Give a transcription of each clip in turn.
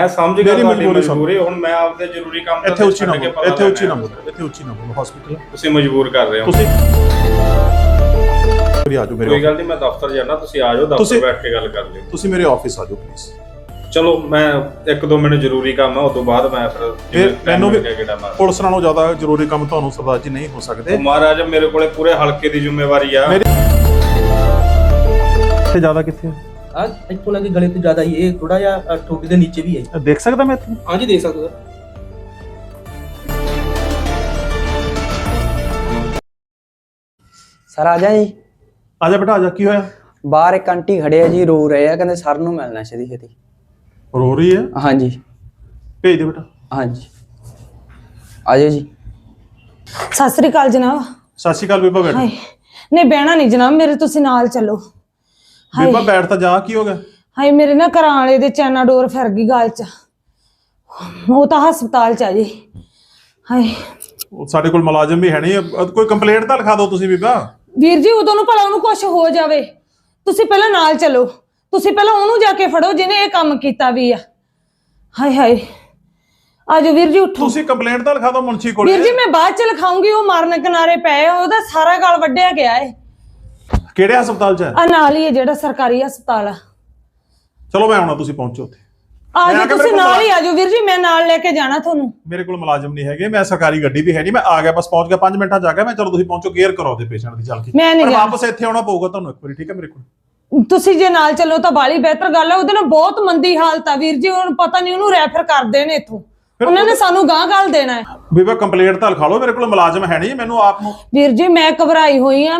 ਮੈਂ ਸਮਝ ਗਿਆ ਮੇਰੀ ਤੁਹਾਡੀ ਮਜਬੂਰੀ ਸਮਝ- ਮਜਬੂਰੀ ਹੁਣ ਮੈਂ ਆਪਦੇ ਜ਼ਰੂਰੀ ਕੰਮ ਇੱਥੇ ਉੱਚੀ ਨਾ ਛੱਡ ਕੇ ਬੋਲੋ ਪਤਾ ਇੱਥੇ ਉੱਚੀ ਨਾ। ਬੋਲੋ ਇੱਥੇ ਉੱਚੀ ਨਾ ਬੋਲੋ ਹਸਪੀਟਲ ਤੁਸੀਂ ਮਜਬੂਰ ਕਰ ਰਹੇ ਹੋ। ਤੁਸੀਂ ਮੇਰੀ ਆ ਜਾਓ ਮੇਰੇ ਕੋਈ। ਗੱਲ ਨਹੀਂ ਮੈਂ ਦਫ਼ਤਰ ਜਾਣਾ ਤੁਸੀਂ ਆ ਜਾਓ ਦਫ਼ਤਰ ਤੁਸੀਂ- ਬੈਠ ਕੇ ਗੱਲ ਕਰ ਲਿਓ। ਤੁਸੀਂ ਮੇਰੇ ਆਫਿਸ ਆ ਜਾਓ ਪਲੀਜ਼ ਚਲੋ ਮੈਂ ਇੱਕ ਦੋ ਮਿੰਟ ਜ਼ਰੂਰੀ ਕੰਮ ਆ ਉਸ ਤੋਂ ਬਾਅਦ ਮੈਂ ਫਿਰ ਫਿਰ time ਮੈਨੂੰ ਵੀ ਮਾਰ ਪੁਲਿਸ ਨਾਲੋਂ ਜ਼ਿਆਦਾ ਜ਼ਰੂਰੀ ਕੰਮ ਤੁਹਾਨੂੰ ਸਰਦਾਰ ਜੀ ਨਹੀਂ ਹੋ ਸਕਦੇ। ਮਹਾਰਾਜ ਮੇਰੇ ਕੋਲੇ ਪੂਰੇ ਹਲਕੇ ਦੀ ਜ਼ਿੰਮੇਵਾਰੀ ਆ। ਇੱਥੇ ਜ਼ਿਆਦਾ ਕਿੱਥੇ ਆ? ਇੱਥੋਂ ਲੱਗੇ ਗਲੇ ਤੋਂ ਜ਼ਿਆਦਾ ਹੀ ਇਹ ਥੋੜਾ ਜਿਹਾ ਠੋਡੀ ਦੇ ਨੀਚੇ ਵੀ ਹੈ। ਦੇਖ ਸਕਦਾ ਮੈਂ ਇੱਥੇ? ਹਾਂਜੀ ਦੇਖ ਸਕਦੇ। ਹੋ ਸਰ ਆ ਜਾ ਜੀ। ਆ ਜਾ ਬੇਟਾ ਆ ਜਾ ਕੀ ਹੋਇਆ? ਬਾਹਰ ਇੱਕ ਆਂਟੀ ਖੜੇ ਆ ਜੀ ਰੋ ਰਹੇ ਆ ਕਹਿੰਦੇ ਸਰ ਨੂੰ ਮਿਲਣਾ ਛੇਤੀ ਛੇਤੀ। ਰੋ ਰਹੀ ਹੈ? ਹਾਂਜੀ। ਭੇਜ ਦੇ ਬੇਟਾ। ਹਾਂਜੀ। ਆ ਜਾਓ ਜੀ। ਸਤਿ ਸ੍ਰੀ ਅਕਾਲ ਜਨਾਬ। ਸਤਿ ਸ਼੍ਰੀ ਅਕਾਲ ਬੀਬਾ ਬੈਠ ਹਾਏ। ਨਹੀਂ ਬਹਿਣਾ ਨਹੀਂ ਜਨਾਬ ਮੇਰੇ ਤੁਸੀਂ ਨਾਲ ਚੱਲੋ। ਬੀਬਾ ਬੈਠ ਤਾਂ ਜਾ ਕੀ ਹੋ ਗਿਆ? ਹਾਏ ਮੇਰੇ ਨਾ ਘਰਾਂ ਵਾਲੇ ਦੇ ਚੈਨਾ ਡੋਰ ਫਿਰ ਗਈ ਗਾਲ ਚ। ਉਹ ਤਾਂ ਹਸਪਤਾਲ ਚ ਆ ਜੀ। ਹਾਏ। ਉਹ ਸਾਡੇ ਕੋਲ ਮੁਲਾਜ਼ਮ ਵੀ ਹੈ ਨਹੀਂ। ਅ- ਕੋਈ ਕੰਪਲੇਂਟ ਤਾਂ ਲਿਖਾ ਦਿਓ ਤੁਸੀਂ ਬੀਬਾ। ਵੀਰ ਜੀ ਉਦੋਂ ਨੂੰ ਭਲਾ ਉਹਨੂੰ ਕੁਝ ਹੋ ਜਾਵੇ। ਤੁਸੀਂ ਪਹਿਲਾਂ ਨਾਲ ਚੱਲੋ। ਤੁਸੀਂ ਪਹਿਲਾਂ ਉਹਨੂੰ ਜਾ ਕੇ ਫੜੋ ਜਿਹਨੇ ਇਹ ਕੰਮ ਕੀਤਾ ਵੀ ਆ। ਹਾਏ ਹਾਏ। ਆਜੋ ਵੀਰ ਜੀ ਉੱਠੋ। ਤੁਸੀਂ ਕੰਪਲੇਂਟ ਤਾਂ ਲਿਖਾ ਦਿਓ ਮੁਨਸ਼ੀ ਕੋਲ। ਵੀਰ ਜੀ ਮੈਂ ਬਾਅਦ ਚ ਲਿਖਾਉਂਗੀ। ਉਹ ਮਾਰਨ ਕਿਨਾਰੇ ਪਏ ਆ, ਉਹਦਾ ਸਾਰਾ ਗਲ ਵੱਢਿਆ ਗਿਆ ਏ। ਕਿਹੜੇ ਹਸਪਤਾਲ 'ਚ ਹੈ? ਆ ਨਾਲ ਹੀ ਹੈ ਜਿਹੜਾ ਸਰਕਾਰੀ ਹਸਪਤਾਲ ਆ। ਚਲੋ ਮੈਂ ਆਉਣਾ ਤੁਸੀਂ ਪਹੁੰਚੋ ਉੱਥੇ। ਆ ਜਾਓ ਆ ਤੁਸੀਂ ਨਾਲ ਹੀ ਆਜੋ ਵੀਰ ਜੀ ਮੈਂ ਨਾਲ ਲੈ ਕੇ ਜਾਣਾ ਤੁਹਾਨੂੰ। ਮੇਰੇ ਕੋਲ ਮੁਲਾਜ਼ਮ ਨਹੀਂ ਹੈਗੇ ਮੈਂ ਸਰਕਾਰੀ ਗੱਡੀ ਵੀ ਹੈ ਨਹੀਂ ਮੈਂ ਆ ਗਿਆ ਬਸ ਪਹੁੰਚ ਗਿਆ 5 ਮਿੰਟਾਂ 'ਚ ਆ ਗਿਆ ਮੈਂ ਚਲੋ ਤੁਸੀਂ ਪਹੁੰਚੋ ਕੇਅਰ ਕਰੋ ਦੇ ਪੇਸ਼ੈਂਟ ਦੀ ਚੱਲ ਕੇ। ਮੈਂ ਨਹੀਂ ਪਰ ਗਿਆ ਵਾਪਸ ਇੱਥੇ ਆਉਣਾ ਪਊਗਾ ਤੁਹਾਨੂੰ ਇੱਕ ਵਾਰੀ ਠੀਕ ਹੈ ਮੇਰੇ ਕੋਲ? ਤੁਸੀਂ ਜੇ ਨਾਲ ਚੱਲੋ ਤਾਂ ਬਾਲੀ ਬਿਹਤਰ ਗੱਲ ਹੈ ਉਹਦੇ ਨਾਲ ਬਹੁਤ ਮੰਦੀ ਹਾਲਤ ਆ ਵੀਰ ਜੀ ਹੁਣ ਪਤਾ ਨਹੀਂ ਉਹਨੂੰ ਰੈਫਰ ਕਰਦੇ ਨੇ ਇੱਥੋਂ। ਉਹਨਾਂ ਨੇ ਸਾਨੂੰ ਗਾਂ ਗੱਲ ਦੇਣਾ ਹੈ। ਬੀਬਾ ਕੰਪਲੇਂਟ ਤਾਂ ਲਿਖਾ ਲਓ ਮੇਰੇ ਕੋਲ ਮੁਲਾਜ਼ਮ ਹੈ ਨਹੀਂ ਮੈਨੂੰ ਆਪ ਨੂੰ ਵੀਰ ਜੀ ਮੈਂ ਘਬਰਾਈ ਹੋਈ ਆ।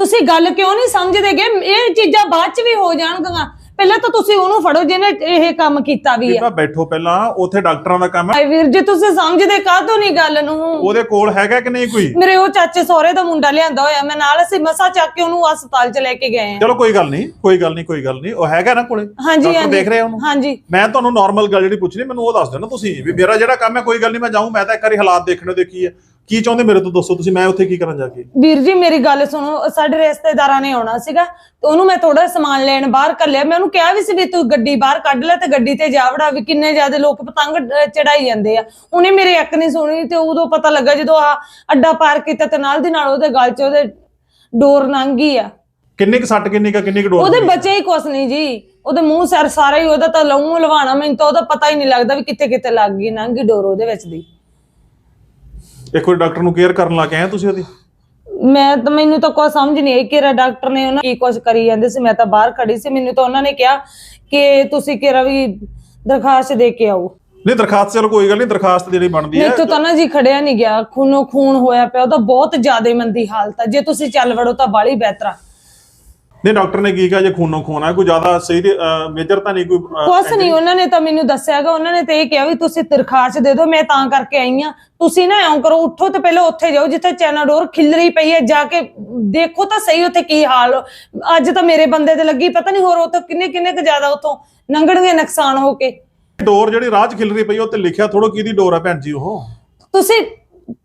ਤੁਸੀਂ ਗੱਲ ਕਿਉਂ ਨਹੀਂ ਸਮਝਦੇਗੇ ਇਹ ਚੀਜ਼ਾਂ ਬਾਅਦ ਚ ਵੀ ਹੋ ਜਾਣਗੀਆਂ? ਪਹਿਲਾਂ ਤਾਂ ਤੁਸੀਂ ਉਹਨੂੰ ਫੜੋ ਜਿਹਨੇ ਇਹ ਕੰਮ ਕੀਤਾ ਵੀ ਆ ਬੀਬਾ ਬੈਠੋ ਪਹਿਲਾਂ ਉੱਥੇ ਡਾਕਟਰਾਂ ਦਾ ਕੰਮ ਹੈ। ਹਾਏ ਵੀਰ ਜੀ ਤੁਸੀਂ ਸਮਝਦੇ ਕਾਹਤੋਂ ਨਹੀਂ ਗੱਲ ਨੂੰ? ਉਹਦੇ ਕੋਲ ਹੈਗਾ ਕਿ ਨਹੀਂ ਕੋਈ? ਮੇਰੇ ਉਹ ਚਾਚੇ ਸਹੁਰੇ ਦਾ ਮੁੰਡਾ ਲਿਆਂਦਾ ਹੋਇਆ ਮੈਂ ਨਾਲ ਅਸੀਂ ਮਸਾ ਚੱਕ ਕੇ ਉਹਨੂੰ ਹਸਪਤਾਲ ਚ ਲੈ ਕੇ ਗਏ ਆ ਚਲੋ ਕੋਈ ਗੱਲ ਨਹੀਂ ਕੋਈ ਗੱਲ ਨਹੀਂ ਕੋਈ ਗੱਲ ਨਹੀਂ ਉਹ ਹੈਗਾ ਨਾ ਕੋਲੇ? ਹਾਂਜੀ ਡਾਕਟਰ ਹਾਂਜੀ। ਦੇਖ ਰਹੇ ਉਹਨੂੰ? ਹਾਂਜੀ। ਮੈਂ ਤੁਹਾਨੂੰ ਨਾਰਮਲ ਗੱਲ ਜਿਹੜੀ ਪੁੱਛਣੀ ਮੈਨੂੰ ਉਹ ਦੱਸ ਦਿਓ ਨਾ ਤੁਸੀਂ ਵੀ ਮੇਰਾ ਜਿਹੜਾ ਕੰਮ ਹੈ ਕੋਈ ਗੱਲ ਨਹੀਂ ਮੈਂ ਜਾਊਂ ਮੈਂ ਤਾਂ ਇੱਕ ਵਾਰੀ ਹਾਲਾਤ ਦੇਖਣੇ ਦੇ ਕੀ ਹੈ ਕੀ ਚਾਹੁੰਦੇ ਮੇਰੇ ਤੋਂ ਦੱਸੋ ਤੁਸੀਂ? ਮੈਂ ਉੱਥੇ ਕੀ ਕਰਨ ਜਾ ਕੇ? ਵੀਰ ਜੀ ਮੇਰੀ ਗੱਲ ਸੁਣੋ। ਸਾਡੇ ਰਿਸ਼ਤੇਦਾਰਾਂ ਨੇ ਆਉਣਾ ਸੀਗਾ ਤੇ ਉਹਨੂੰ ਮੈਂ ਥੋੜਾ ਸਮਾਨ ਲੈਣ ਬਾਹਰ ਕੱਲਿਆ ਮੈਂ ਉਹਨੂੰ ਕਿਹਾ ਵੀ ਸੀ ਵੀ ਤੂੰ ਗੱਡੀ ਬਾਹਰ ਕੱਢ ਲੈ ਤੇ ਗੱਡੀ ਤੇ ਜਾ ਵੜਾ ਵੀ ਕਿੰਨੇ ਜ਼ਿਆਦਾ ਲੋਕ ਪਤੰਗ ਚੜਾਈ ਜਾਂਦੇ ਆ। ਉਹਨੇ ਮੇਰੀ ਇੱਕ ਨਹੀਂ ਸੁਣੀ ਤੇ ਉਦੋਂ ਪਤਾ ਲੱਗਾ ਜਦੋਂ ਆ ਅੱਡਾ ਪਾਰ ਕੀਤਾ ਤੇ ਨਾਲ ਦੀ ਨਾਲ ਉਹਦੇ ਗਲ 'ਚ ਉਹਦੇ ਡੋਰ ਲੰਘ ਗਈ ਆ। ਕਿੰਨੇ ਕੁ ਸੱਟ ਕਿੰਨੀ ਕੁ ਕਿੰਨੀ ਕੁ ਡੋਰ ਉਹਦੇ ਲੱਗੀ? ਬਚੇ ਹੀ ਕੁਛ ਨਹੀਂ ਜੀ। ਉਹਦੇ ਮੂੰਹ ਸਿਰ ਸਾਰਾ ਹੀ ਉਹਦਾ ਤਾਂ ਲਹੂ ਲਵਾਣਾ ਮੈਨੂੰ ਤਾਂ ਉਹਦਾ ਪਤਾ ਹੀ ਨਹੀਂ ਲੱਗਦਾ ਵੀ ਕਿੱਥੇ ਕਿੱਥੇ ਲੱਗ ਗਈ ਗਈ ਡੋਰ ਉਹਦੇ ਵਿੱਚ ਦੀ। ਇੱਕ ਵਾਰੀ ਡਾਕਟਰ ਨੂੰ ਕੇਅਰ ਕਰਨ ਲਾ ਕੇ ਆਏ ਤੁਸੀਂ ਉਹਦੀ? ਮੈਂ ਤਾਂ ਮੈਨੂੰ ਤਾਂ ਕੋਈ ਸਮਝ ਨਹੀਂ ਆਈ ਕਿਹੜਾ ਡਾਕਟਰ ਨੇ ਉਹਨਾਂ ਕੀ ਕੁਝ ਕਰੀ ਜਾਂਦੇ ਸੀ। ਮੈਂ ਤਾਂ ਬਾਹਰ ਖੜੀ ਸੀ। ਮੈਨੂੰ ਤਾਂ ਉਹਨਾਂ ਨੇ ਕਿਹਾ ਕਿ ਤੁਸੀਂ ਕਿਹੜਾ ਵੀ ਦਰਖਾਸਤ ਦੇ ਕੇ ਆਓ। ਨਹੀਂ ਦਰਖਾਸਤ ਚਲੋ ਕੋਈ ਗੱਲ ਨਹੀਂ ਦਰਖਾਸਤ ਜਿਹੜੀ ਬਣਦੀ ਹੈ। ਮੈਥੋਂ ਤਾਂ ਨਾ ਜੀ ਖੜਿਆ ਨਹੀਂ ਗਿਆ। ਖੂਨੋ ਖੂਨ ਹੋਇਆ ਪਿਆ। ਉਹਦਾ ਬਹੁਤ ਜ਼ਿਆਦਾ ਮੰਦੀ ਹਾਲਤ ਆ। ਜੇ ਤੁਸੀਂ ਚੱਲ ਵੜੋ ਤਾਂ ਬਾਲੀ ਬਿਹਤਰਾ ਨਹੀਂ ਡਾਕਟਰ ਨੇ ਕੀ ਕਿਹਾ? ਜੇ ਖੂਨੋਂ ਖੂਨ ਹੈ ਕੋਈ ਜ਼ਿਆਦਾ ਸਹੀ ਮੇਜਰ ਤਾਂ ਨਹੀਂ ਕੋਈ ਕੁਛ ਨਹੀਂ ਉਹਨਾਂ ਨੇ ਤਾਂ ਮੈਨੂੰ ਦੱਸਿਆਗਾ ਉਹਨਾਂ ਨੇ ਤੇ ਇਹ ਕਿਹਾ ਵੀ ਤੁਸੀਂ ਦਰਖਾਸਤ ਦੇ ਦਿਓ ਮੈਂ ਤਾਂ ਕਰਕੇ ਆਈ ਆ ਤੁਸੀਂ ਨਾ ਐਂ ਕਰੋ ਉੱਠੋ ਤੇ ਪਹਿਲਾਂ ਉੱਥੇ ਜਾਓ ਜਿੱਥੇ ਚੈਨਾ ਡੋਰ ਖਿਲਰੀ ਪਈ ਹੈ ਜਾ ਕੇ ਦੇਖੋ ਤਾਂ ਸਹੀ ਉੱਥੇ ਕੀ ਹਾਲ। ਅੱਜ ਤਾਂ ਮੇਰੇ ਬੰਦੇ ਤੇ ਲੱਗੀ ਪਤਾ ਨਹੀਂ ਹੋਰ ਉੱਥੇ ਕਿੰਨੇ ਕਿੰਨੇ ਕੁ ਜ਼ਿਆਦਾ ਉੱਥੋਂ ਲੰਘਣਗੇ ਨੁਕਸਾਨ ਹੋ ਕੇ। ਡੋਰ ਜਿਹੜੀ ਰਾਹ 'ਚ ਖਿਲ ਰਹੀ ਪਈ ਉਹ ਤੇ ਲਿਖਿਆ ਥੋੜੋ ਕਿਹਦੀ ਡੋਰ ਹੈ ਭੈਣ ਜੀ ਉਹ? ਤੁਸੀਂ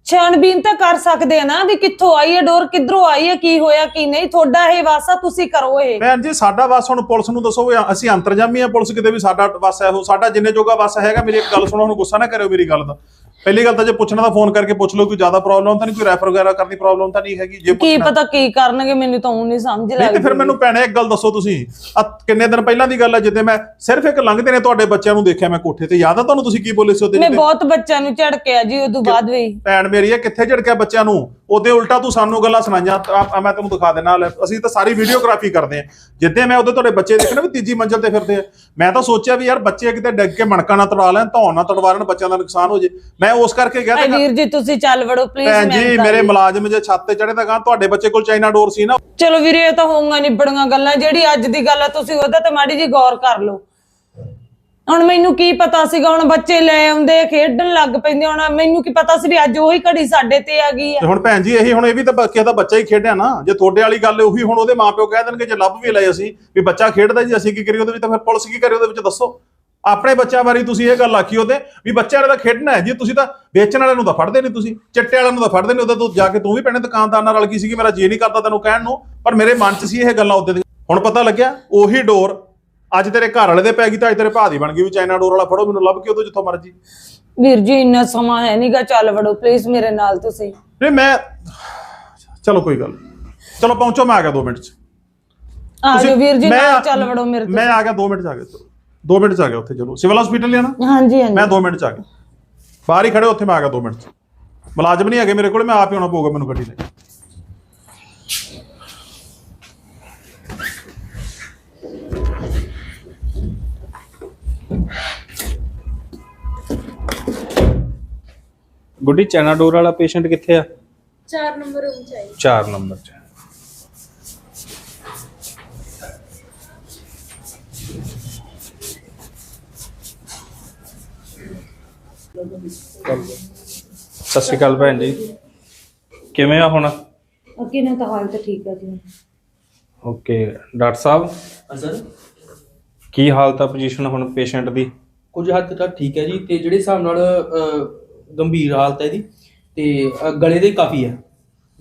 ਛਾਣਬੀਨ ਤਾਂ ਕਰ ਸਕਦੇ ਆ ਨਾ ਵੀ ਕਿੱਥੋਂ ਆਈ ਹੈ, ਡੋਰ ਕਿੱਧਰੋਂ ਆਈ ਹੈ, ਕੀ ਹੋਇਆ, ਕੀ ਨਹੀਂ, ਤੁਹਾਡਾ ਇਹ ਵਾਸਾ ਤੁਸੀਂ ਕਰੋ ਇਹ। ਭੈਣ ਜੀ, ਸਾਡਾ ਬਸ ਹੁਣ ਪੁਲਿਸ ਨੂੰ ਦੱਸੋ ਵੀ ਅਸੀਂ ਅੰਤਰਜਾਮੀ ਆ ਪੁਲਿਸ ਕਿਤੇ ਵੀ, ਸਾਡਾ ਬਸ ਹੈ ਸਾਡਾ ਜਿੰਨੇ ਜੋਗਾ ਬਸ ਹੈਗਾ, ਮੇਰੀ ਇੱਕ ਗੱਲ ਸੁਣੋ, ਹੁਣ ਗੁੱਸਾ ਨਾ ਕਰਿਓ ਮੇਰੀ ਗੱਲ ਦਾ। ਪਹਿਲੀ ਗੱਲ ਤਾਂ ਜੇ ਪੁੱਛਣਾ ਤਾਂ ਫੋਨ ਕਰਕੇ ਪੁੱਛ ਲਓ ਕੋਈ ਜ਼ਿਆਦਾ ਪ੍ਰੋਬਲਮ ਤਾਂ ਨਹੀਂ ਕੋਈ ਰੈਫਰ ਵਗੈਰਾ ਕਰਨੀ ਪ੍ਰੋਬਲਮ ਤਾਂ ਨਹੀਂ ਹੈਗੀ। ਜੇ ਕੀ ਪਤਾ ਕੀ ਕਰਨਗੇ ਮੈਨੂੰ ਤਾਂ ਉਹ ਨਹੀਂ ਸਮਝ ਨਹੀਂ ਤੇ ਲੱਗਦੀ। ਫਿਰ ਮੈਨੂੰ ਭੈਣੇ ਇੱਕ ਗੱਲ ਦੱਸੋ ਤੁਸੀਂ। ਆ ਕਿੰਨੇ ਦਿਨ ਪਹਿਲਾਂ ਦੀ ਗੱਲ ਹੈ ਜਿੱਦੇ ਮੈਂ ਸਿਰਫ ਇੱਕ ਲੰਘਦੇ ਨੇ ਤੁਹਾਡੇ ਬੱਚਿਆਂ ਨੂੰ ਦੇਖਿਆ ਮੈਂ ਕੋਠੇ ਤੇ। ਯਾਦ ਆ ਤੁਹਾਨੂੰ ਤੁਸੀਂ ਕੀ ਬੋਲੇ ਸੀ ਉਹਦੇ ਮੈਂ? ਬਹੁਤ ਬੱਚਿਆਂ ਨੂੰ ਝੜਕਿਆ ਜੀ ਉਦੋਂ ਬਾਅਦ ਵੀ। ਭੈਣ ਮੇਰੀ ਇਹ ਕਿੱਥੇ ਝੜਕਿਆ ਬੱਚਿਆਂ ਨੂੰ? ਉਹਦੇ ਉਲਟਾ ਤੂੰ ਸਾਨੂੰ ਗੱਲਾਂ ਸੁਣਾਈਆਂ ਤਾਂ ਆ- ਆ ਮੈਂ ਤੈਨੂੰ ਦਿਖਾ ਦੇਣਾ ਲੈ, ਅਸੀਂ ਤਾਂ ਸਾਰੀ ਵੀਡੀਓਗ੍ਰਾਫੀ ਕਰਦੇ ਆ ਜਿੱਦੇ ਮੈਂ ਉਹਦੇ ਤੁਹਾਡੇ ਬੱਚੇ ਦੇਖਣੇ ਵੀ ਤੀਜੀ ਮੰਜ਼ਲ ਤੇ ਫਿਰਦੇ ਆ। ਮੈਂ ਤਾਂ ਸੋਚਿਆ ਵੀ ਯਾਰ ਬੱਚੇ ਕਿਤੇ ਡਿੱਗ ਕੇ ਮਣਕਾ ਨਾ ਤੜਾ ਲੈਣ ਧੌਣ ਨਾ ਤੜਵਾ ਲੈਣ ਬੱਚਿਆਂ ਦਾ ਨੁਕਸਾਨ ਹੋ ਜੇ। ਮੈਂ ਉਸ ਕਰਕੇ ਗਿਆ ਤੇ ਵੀਰ ਜੀ ਤੁਸੀਂ ਚੱਲ ਵੜੋ ਪਲੀਜ਼ ਭੈਣ ਜੀ ਮੇਰੇ ਮੁਲਾਜ਼ਮ ਜੇ ਛੱਤ ਤੇ ਚੜੇ ਤਾਂ ਗਾਂ ਤੁਹਾਡੇ ਬੱਚੇ ਕੋਲ ਚਾਈਨਾ ਡੋਰ ਸੀ ਨਾ। ਚਲੋ ਵੀਰੇ ਇਹ ਤਾਂ ਹੋਊਗਾ ਨਿਬੜੀਆਂ ਗੱਲਾਂ। ਜਿਹੜੀ ਅੱਜ ਦੀ ਗੱਲ ਆ ਤੁਸੀਂ ਉਹਦਾ ਤੇ ਮਾੜੀ ਜੀ ਗੌਰ ਕਰ ਲਓ। ਹੁਣ ਮੈਨੂੰ ਕੀ ਪਤਾ ਸੀਗਾ, ਹੁਣ ਬੱਚੇ ਲੈ ਆਉਂਦੇ, ਖੇਡਣ ਲੱਗ ਪੈਂਦੇ, ਹੁਣ ਮੈਨੂੰ ਕੀ ਪਤਾ ਸੀ ਵੀ ਅੱਜ ਉਹੀ ਘੜੀ ਸਾਡੇ ਤੇ ਆ ਗਈ ਆ। ਹੁਣ ਭੈਣ ਜੀ, ਇਹੀ ਹੁਣ ਇਹ ਵੀ ਤਾਂ ਬ- ਕਿਸੇ ਦਾ ਬੱਚਾ ਹੀ ਖੇਡਿਆ ਨਾ। ਜੇ ਤੁਹਾਡੇ ਵਾਲੀ ਗੱਲ ਉਹੀ ਹੁਣ ਉਹਦੇ ਮਾਪਿਓ ਕਹਿ ਦੇਣਗੇ, ਜੇ ਲੱਭ ਵੀ ਲਏ ਅਸੀਂ, ਵੀ ਬੱਚਾ ਖੇਡਦਾ ਜੀ, ਅਸੀਂ ਕੀ ਕਰੀਏ ਉਹਦੇ ਵਿੱਚ? ਤਾਂ ਫਿਰ ਪੁਲਿਸ ਕੀ ਕਰੇ ਉਹਦੇ ਵਿੱਚ? ਦੱਸੋ। ਆਪਣੇ ਬੱਚਿਆਂ ਬਾਰੇ ਤੁਸੀਂ ਇਹ ਗੱਲ ਆਖੀ ਉਹਦੇ, ਵੀ ਬੱਚਿਆਂ ਵਾਲੇ ਦਾ ਖੇਡਣਾ ਹੈ ਜੀ, ਤੁਸੀਂ ਤਾਂ ਵੇਚਣ ਵਾਲਿਆਂ ਨੂੰ ਤਾਂ ਫੜਦੇ ਨਹੀਂ ਤੁਸੀਂ। ਚਿੱਟੇ ਵਾਲਿਆਂ ਨੂੰ ਤਾਂ ਫੜਦੇ ਨਹੀਂ, ਉਹਦਾ ਤੂੰ ਜਾ ਕੇ ਤੂੰ ਵੀ ਪੈਣੇ ਦੁਕਾਨਦਾਰ ਨਾਲ ਰਲ ਗਈ ਸੀਗੀ, ਮੇਰਾ ਜੀ ਨਹੀਂ ਕਰਦਾ ਤੈਨੂੰ ਕਹਿਣ ਨੂੰ। ਪਰ ਮੇਰੇ ਮਨ 'ਚ ਸੀ ਇਹ ਗੱਲਾਂ ਉਹਦੇ ਹੁਣ ਪਤਾ ਲੱਗਿਆ, ਉਹੀ ਡੋਰ ਅੱਜ ਤੇਰੇ ਘਰ ਵਾਲੇ ਦੇ ਪੈ ਗਈ ਤਾਂ ਅੱਜ ਤੇਰੇ ਭਾ ਦੀ ਬਣ ਗਈ ਵੀ ਚਾਈਨਾ ਡੋਰ ਵਾਲਾ ਫੜੋ ਮੈਨੂੰ ਲੱਭ ਕੇ ਉਦੋਂ ਜਿੱਥੋਂ ਮਰਜ਼ੀ। ਵੀਰ ਜੀ ਇੰਨਾ ਸਮਾਂ ਹੈ ਨਹੀਂਗਾ ਚੱਲ ਵੜੋ ਪਲੀਜ਼ ਮੇਰੇ ਨਾਲ ਤੁਸੀਂ। ਨਹੀਂ ਮੈਂ ਚਲੋ ਕੋਈ ਗੱਲ ਨੀ। ਚਲੋ ਪਹੁੰਚੋ ਮੈਂ ਆ ਗਿਆ 2 ਮਿੰਟ ਚ। ਆ ਜਾਓ ਵੀਰ ਜੀ ਮੈਂ- ਨਾਲ ਚੱਲ ਵੜੋ ਮੇਰੇ ਮੈਂ ਆ ਗਿਆ 2 ਮਿੰਟ ਚ ਆ ਗਿਆ ਚਲੋ। 2 ਮਿੰਟ ਚ ਆ ਗਿਆ ਉੱਥੇ ਚਲੋ। ਸਿਵਲ ਹਸਪੀਟਲ ਲਿਆ ਨਾ? ਤੋਂ ਹਾਂਜੀ ਹਾਂਜੀ। ਮੈਂ 2 ਮਿੰਟ ਚ ਆ ਗਿਆ। ਬਾਹਰ ਹੀ ਖੜੇ ਉੱਥੇ ਮੈਂ ਆ ਗਿਆ 2 ਮਿੰਟ ਚ। ਮੁਲਾਜ਼ਮ ਨਹੀਂ ਹੈਗੇ ਮੇਰੇ ਕੋਲ ਮੈਂ ਆਪ ਹੀ ਆਉਣਾ ਪਊਗਾ ਮੈਨੂੰ ਗੱਡੀ ਲੈ ਕੇ। ਗੁੱਡੀ ਚੈਨਾ ਡੋਰ ਵਾਲਾ ਪੇਸ਼ੈਂਟ ਕਿੱਥੇ ਆ? 4 ਨੰਬਰ ਰੂਮ ਚ ਆਈ 4 ਨੰਬਰ 'ਚ। ਸਤਿ ਸ਼੍ਰੀ ਅਕਾਲ ਭੈਣ ਜੀ। ਕਿਵੇਂ ਆ ਹੁਣ? ਅੱਗੇ ਨਾ ਤਾਂ ਹਾਲਤ ਠੀਕ ਹੈ ਜੀ। ਓਕੇ ਡਾਕਟਰ ਸਾਹਿਬ? ਸਰ। ਕੀ ਹਾਲਤ ਆ ਪੋਜੀਸ਼ਨ ਹੁਣ ਪੇਸ਼ੈਂਟ ਦੀ? ਕੁਝ ਹੱਦ ਤੱਕ ਠੀਕ ਹੈ ਜੀ ਤੇ ਜਿਹੜੇ ਹਿਸਾਬ ਨਾਲ ਗੰਭੀਰ ਹਾਲਤ ਹੈ ਇਹਦੀ ਤੇ ਗਲੇ ਦੇ ਕਾਫੀ ਹੈ।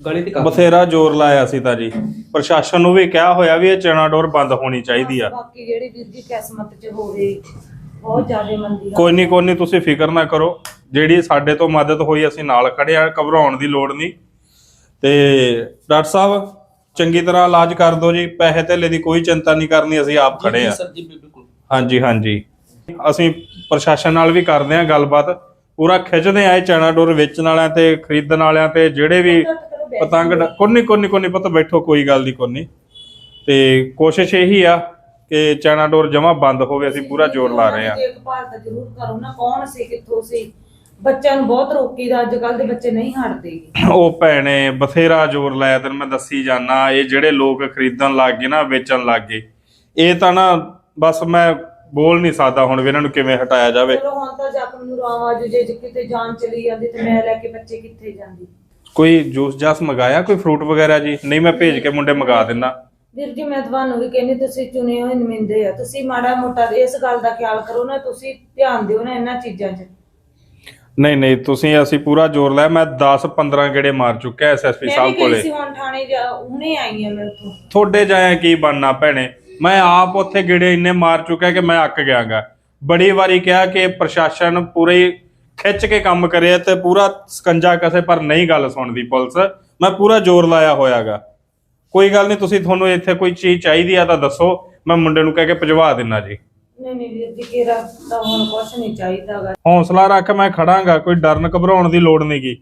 ਗਲੇ ਤੇ ਕਾਫੀ। ਬਥੇਰਾ ਜ਼ੋਰ ਲਾਇਆ ਸੀ ਤਾਂ ਜੀ। ਪ੍ਰਸ਼ਾਸਨ ਨੂੰ ਵੀ ਕਿਹਾ ਹੋਇਆ ਵੀ ਇਹ ਚੈਨਾ ਡੋਰ ਬੰਦ ਹੋਣੀ ਚਾਹੀਦੀ ਆ। ਬਾਕੀ ਜਿਹੜੀ ਵੀਰ ਜੀ ਕਿਸਮਤ 'ਚ ਹੋਵੇ ਬਹੁਤ ਜ਼ਿਆਦਾ ਮੰਦੀ ਕੋਈ ਨਹੀਂ ਕੋਈ ਨਹੀਂ ਤੁਸੀਂ ਫਿਕਰ ਨਾ ਕਰੋ। ਜਿਹੜੀ ਸਾਡੇ ਤੋਂ ਮਦਦ ਹੋਈ ਅਸੀਂ ਨਾਲ ਖੜੇ ਆ ਘਬਰਾਉਣ ਦੀ ਲੋੜ ਨਹੀਂ ਤੇ ਡਾਕਟਰ ਸਾਹਿਬ ਚੰਗੀ ਤਰ੍ਹਾਂ ਇਲਾਜ ਕਰ ਦਿਓ ਜੀ ਪੈਸੇ ਧੇਲੇ ਦੀ ਕੋਈ ਚਿੰਤਾ ਨਹੀਂ ਕਰਨੀ ਅਸੀਂ ਆਪ ਖੜੇ ਆ। ਸਰ ਜੀ ਬਿਲਕੁਲ। ਹਾਂਜੀ ਹਾਂਜੀ। ਅਸੀਂ ਪ੍ਰਸ਼ਾਸਨ ਨਾਲ ਵੀ ਕਰਦੇ ਆ ਗੱਲਬਾਤ ਪੂਰਾ ਖਿੱਚਦੇ ਆ ਇਹ ਚੈਨਾ ਡੋਰ ਵੇਚਣ ਵਾਲਿਆਂ ਤੇ ਖਰੀਦਣ ਵਾਲਿਆਂ ਤੇ ਜਿਹੜੇ ਵੀ ਪਤੰਗ ਕੋਨੀ ਕੋਨੀ ਕੋਨੀ ਪਤਾ ਬੈਠੋ ਕੋਈ ਗੱਲ ਨਹੀਂ ਕੋਨੀ। ਤੇ ਕੋਸ਼ਿਸ਼ ਇਹੀ ਆ ਕਿ ਚੈਨਾ ਡੋਰ ਜਮਾ ਬੰਦ ਹੋਵੇ ਅਸੀਂ ਪੂਰਾ ਜ਼ੋਰ ਲਾ ਰਹੇ ਆ ਦੇਖਭਾਲ ਤਾਂ ਜ਼ਰੂਰ ਕਰੋ ਨਾ ਕੌਣ ਸੀ ਕਿੱਥੋਂ ਸੀ? ਬੱਚਿਆਂ ਨੂੰ ਬਹੁਤ ਰੋਕੀਦਾ ਅੱਜ ਕੱਲ ਦੇ ਬੱਚੇ ਨਹੀਂ ਹਟਦੇ। ਉਹ ਭੈਣੇ ਬਥੇਰਾ ਜ਼ੋਰ ਲਾਇਆ ਤੈਨੂੰ ਮੈਂ ਦੱਸੀ ਜਾਣਾ ਇਹ ਜਿਹੜੇ ਲੋਕ ਖਰੀਦਣ ਲੱਗ ਗਏ ਨਾ ਵੇਚਣ ਲੱਗ ਗਏ। ਇਹ ਤਾਂ ਨਾ ਬਸ ਮੈਂ ਬੋਲ ਨਹੀਂ ਸਕਦਾ ਹੁਣ ਵੀ ਇਹਨਾਂ ਨੂੰ ਕਿਵੇਂ ਹਟਾਇਆ ਜਾਵੇ। ਚਲੋ ਹੁਣ ਤਾਂ ਜ਼ਖਮ ਨੂੰ ਰਾਮ ਆਜੂ ਜੇ ਜੇ ਕਿਤੇ ਜਾਨ ਚਲੀ ਜਾਂਦੀ ਤੇ ਮੈਂ ਲੈ ਕੇ ਬੱਚੇ ਕਿੱਥੇ ਜਾਂਦੀ? ਕੋਈ ਜੂਸ ਜਾਸ ਮੰਗਾਇਆ ਕੋਈ ਫਰੂਟ ਵਗੈਰਾ ਜੀ? ਨਹੀਂ ਮੈਂ ਭੇਜ ਕੇ ਮੁੰਡੇ ਮੰਗਾ ਦਿੰਦਾ। ਵੀਰ ਜੀ ਮੈਂ ਤੁਹਾਨੂੰ ਵੀ ਕਹਿੰਦੀ ਤੁਸੀਂ ਚੁਣੇ ਹੋਏ ਨੁਮਾਇੰਦੇ ਆ। ਤੁਸੀਂ ਮਾੜਾ ਮੋਟਾ ਇਸ ਗੱਲ ਦਾ ਖਿਆਲ ਕਰੋ ਨਾ ਤੁਸੀਂ ਧਿਆਨ ਦਿਓ ਨਾ ਇਹਨਾਂ ਚੀਜ਼ਾਂ 'ਚ। ਨਹੀਂ ਨਹੀਂ ਤੁਸੀਂ ਅਸੀਂ ਪੂਰਾ ਜ਼ੋਰ ਲਾਇਆ ਮੈਂ 10 15 ਗੇੜੇ ਮਾਰ ਚੁੱਕਿਆ ਐਸਐਸਪੀ ਮੈਂ ਵੀ ਸਾਹਿਬ ਗਈ ਕੋਲੇ ਸੀ ਹੁਣ ਥਾਣੇ ਜਾ ਹੁਣੇ ਆਈ ਆ ਮੈਂ ਉੱਥੋਂ ਤੁਹਾਡੇ ਜਾਇਆ ਕੀ ਬਣਨਾ ਭੈਣੇ? ਮੈਂ ਆਪ ਉੱਥੇ ਗੇੜੇ ਇੰਨੇ ਮਾਰ ਚੁੱਕਿਆ ਕਿ ਮੈਂ ਅੱਕ ਗਿਆਗਾ। ਬੜੀ ਵਾਰੀ ਕਿਹਾ ਕਿ ਪ੍ਰਸ਼ਾਸਨ ਪੂਰੇ ਖਿੱਚ ਕੇ ਕੰਮ ਕਰੇ ਤੇ ਪੂਰਾ ਸਕੰਜਾ ਕਸੇ ਪਰ ਨਹੀਂ ਗੱਲ ਸੁਣਦੀ ਪੁਲਿਸ। ਮੈਂ ਪੂਰਾ ਜ਼ੋਰ ਲਾਇਆ ਹੋਇਆਗਾ। ਕੋਈ ਗੱਲ ਨਹੀਂ ਤੁਸੀਂ ਤੁਹਾਨੂੰ ਇੱਥੇ ਕੋਈ ਚੀਜ਼ ਚਾਹੀਦੀ ਆ ਤਾਂ ਦੱਸੋ। ਮੈਂ ਮੁੰਡੇ ਨੂੰ ਕਹਿ ਕੇ ਭਜਵਾ ਦਿੰਨਾ ਜੀ। ਨਹੀਂ ਨਹੀਂ ਵੀਰ ਜੀ ਕਿਹੜਾ ਤਾਂ ਹੁਣ ਕੁਛ ਨਹੀਂ ਚਾਹੀਦਾਗਾ। ਹੌਸਲਾ ਰੱਖ ਮੈਂ ਖੜਾਂਗਾ ਕੋਈ ਡਰਨ ਘਬਰਾਉਣ ਦੀ ਲੋੜ ਨਹੀਂਗੀ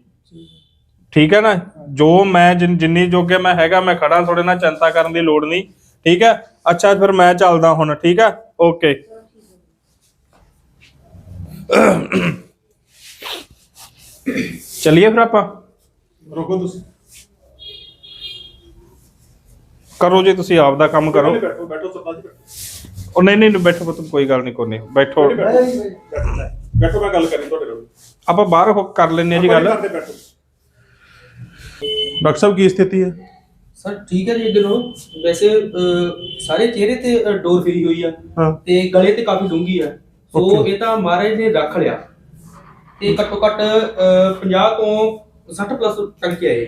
ਠੀਕ ਹੈ ਨਾ? ਜੋ ਮੈਂ ਜਿੰਨ- ਜਿੰਨੀ ਜੋਗੇ ਮੈਂ ਹੈਗਾ ਮੈਂ ਖੜਾ ਤੁਹਾਡੇ ਨਾਲ ਚਿੰਤਾ ਕਰਨ ਦੀ ਲੋੜ ਨਹੀਂ। ਠੀਕ ਹੈ? ਅੱਛਾ ਫਿਰ ਮੈਂ ਚੱਲਦਾ ਹੁਣ ਠੀਕ ਹੈ? ਓਕੇ। ਚਲਿਏ ਫਿਰ ਆਪਾਂ? ਰੁਕੋ ਤੁਸੀਂ। ਕਰੋ ਜੀ ਤੁਸੀਂ ਆਪ ਦਾ ਕੰਮ ਕਰੋ। ਬੈਠੋ ਬੈਠੋ ਸਰਦਾਰ ਜੀ ਬੈਠੋ। ਉਹ ਨਹੀਂ ਨਹੀਂ ਬੈਠੋ ਪੁੱਤ ਕੋਈ ਗੱਲ ਨਹੀਂ ਕੋਈ ਨਹੀਂ। ਬੈਠੋ। ਬੈਠੋ ਮੈਂ ਗੱਲ ਕਰਨੀ ਤੁਹਾਡੇ ਨਾਲ। ਆਪਾਂ ਬਾਹਰ ਹੋ ਕਰ ਲੈਂਦੇ ਆ ਜੀ ਗੱਲ। ਕਰਦੇ ਬੈਠੋ। ਡਾਕਟਰ ਸਾਹਿਬ ਕੀ ਸਥਿਤੀ ਹੈ? ਸਰ ਠੀਕ ਹੈ ਜੀ ਨੂੰ ਵੈਸੇ ਸਾਰੇ ਚਿਹਰੇ ਤੇ ਡੋਰ ਫਿਰੀ ਹੋਈ ਆ। ਤੇ ਗਲੇ ਤੇ ਕਾਫੀ ਡੂੰਗੀ ਆ। ਸੋ. ਇਹ ਤਾਂ ਮਹਾਰਾਜ ਨੇ ਰੱਖ ਲਿਆ। ਤੇ ਘੱਟੋ ਘੱਟ ਅਹ, 50 ਤੋਂ 60 ਪਲੱਸ ਟੰਕੇ ਆਏ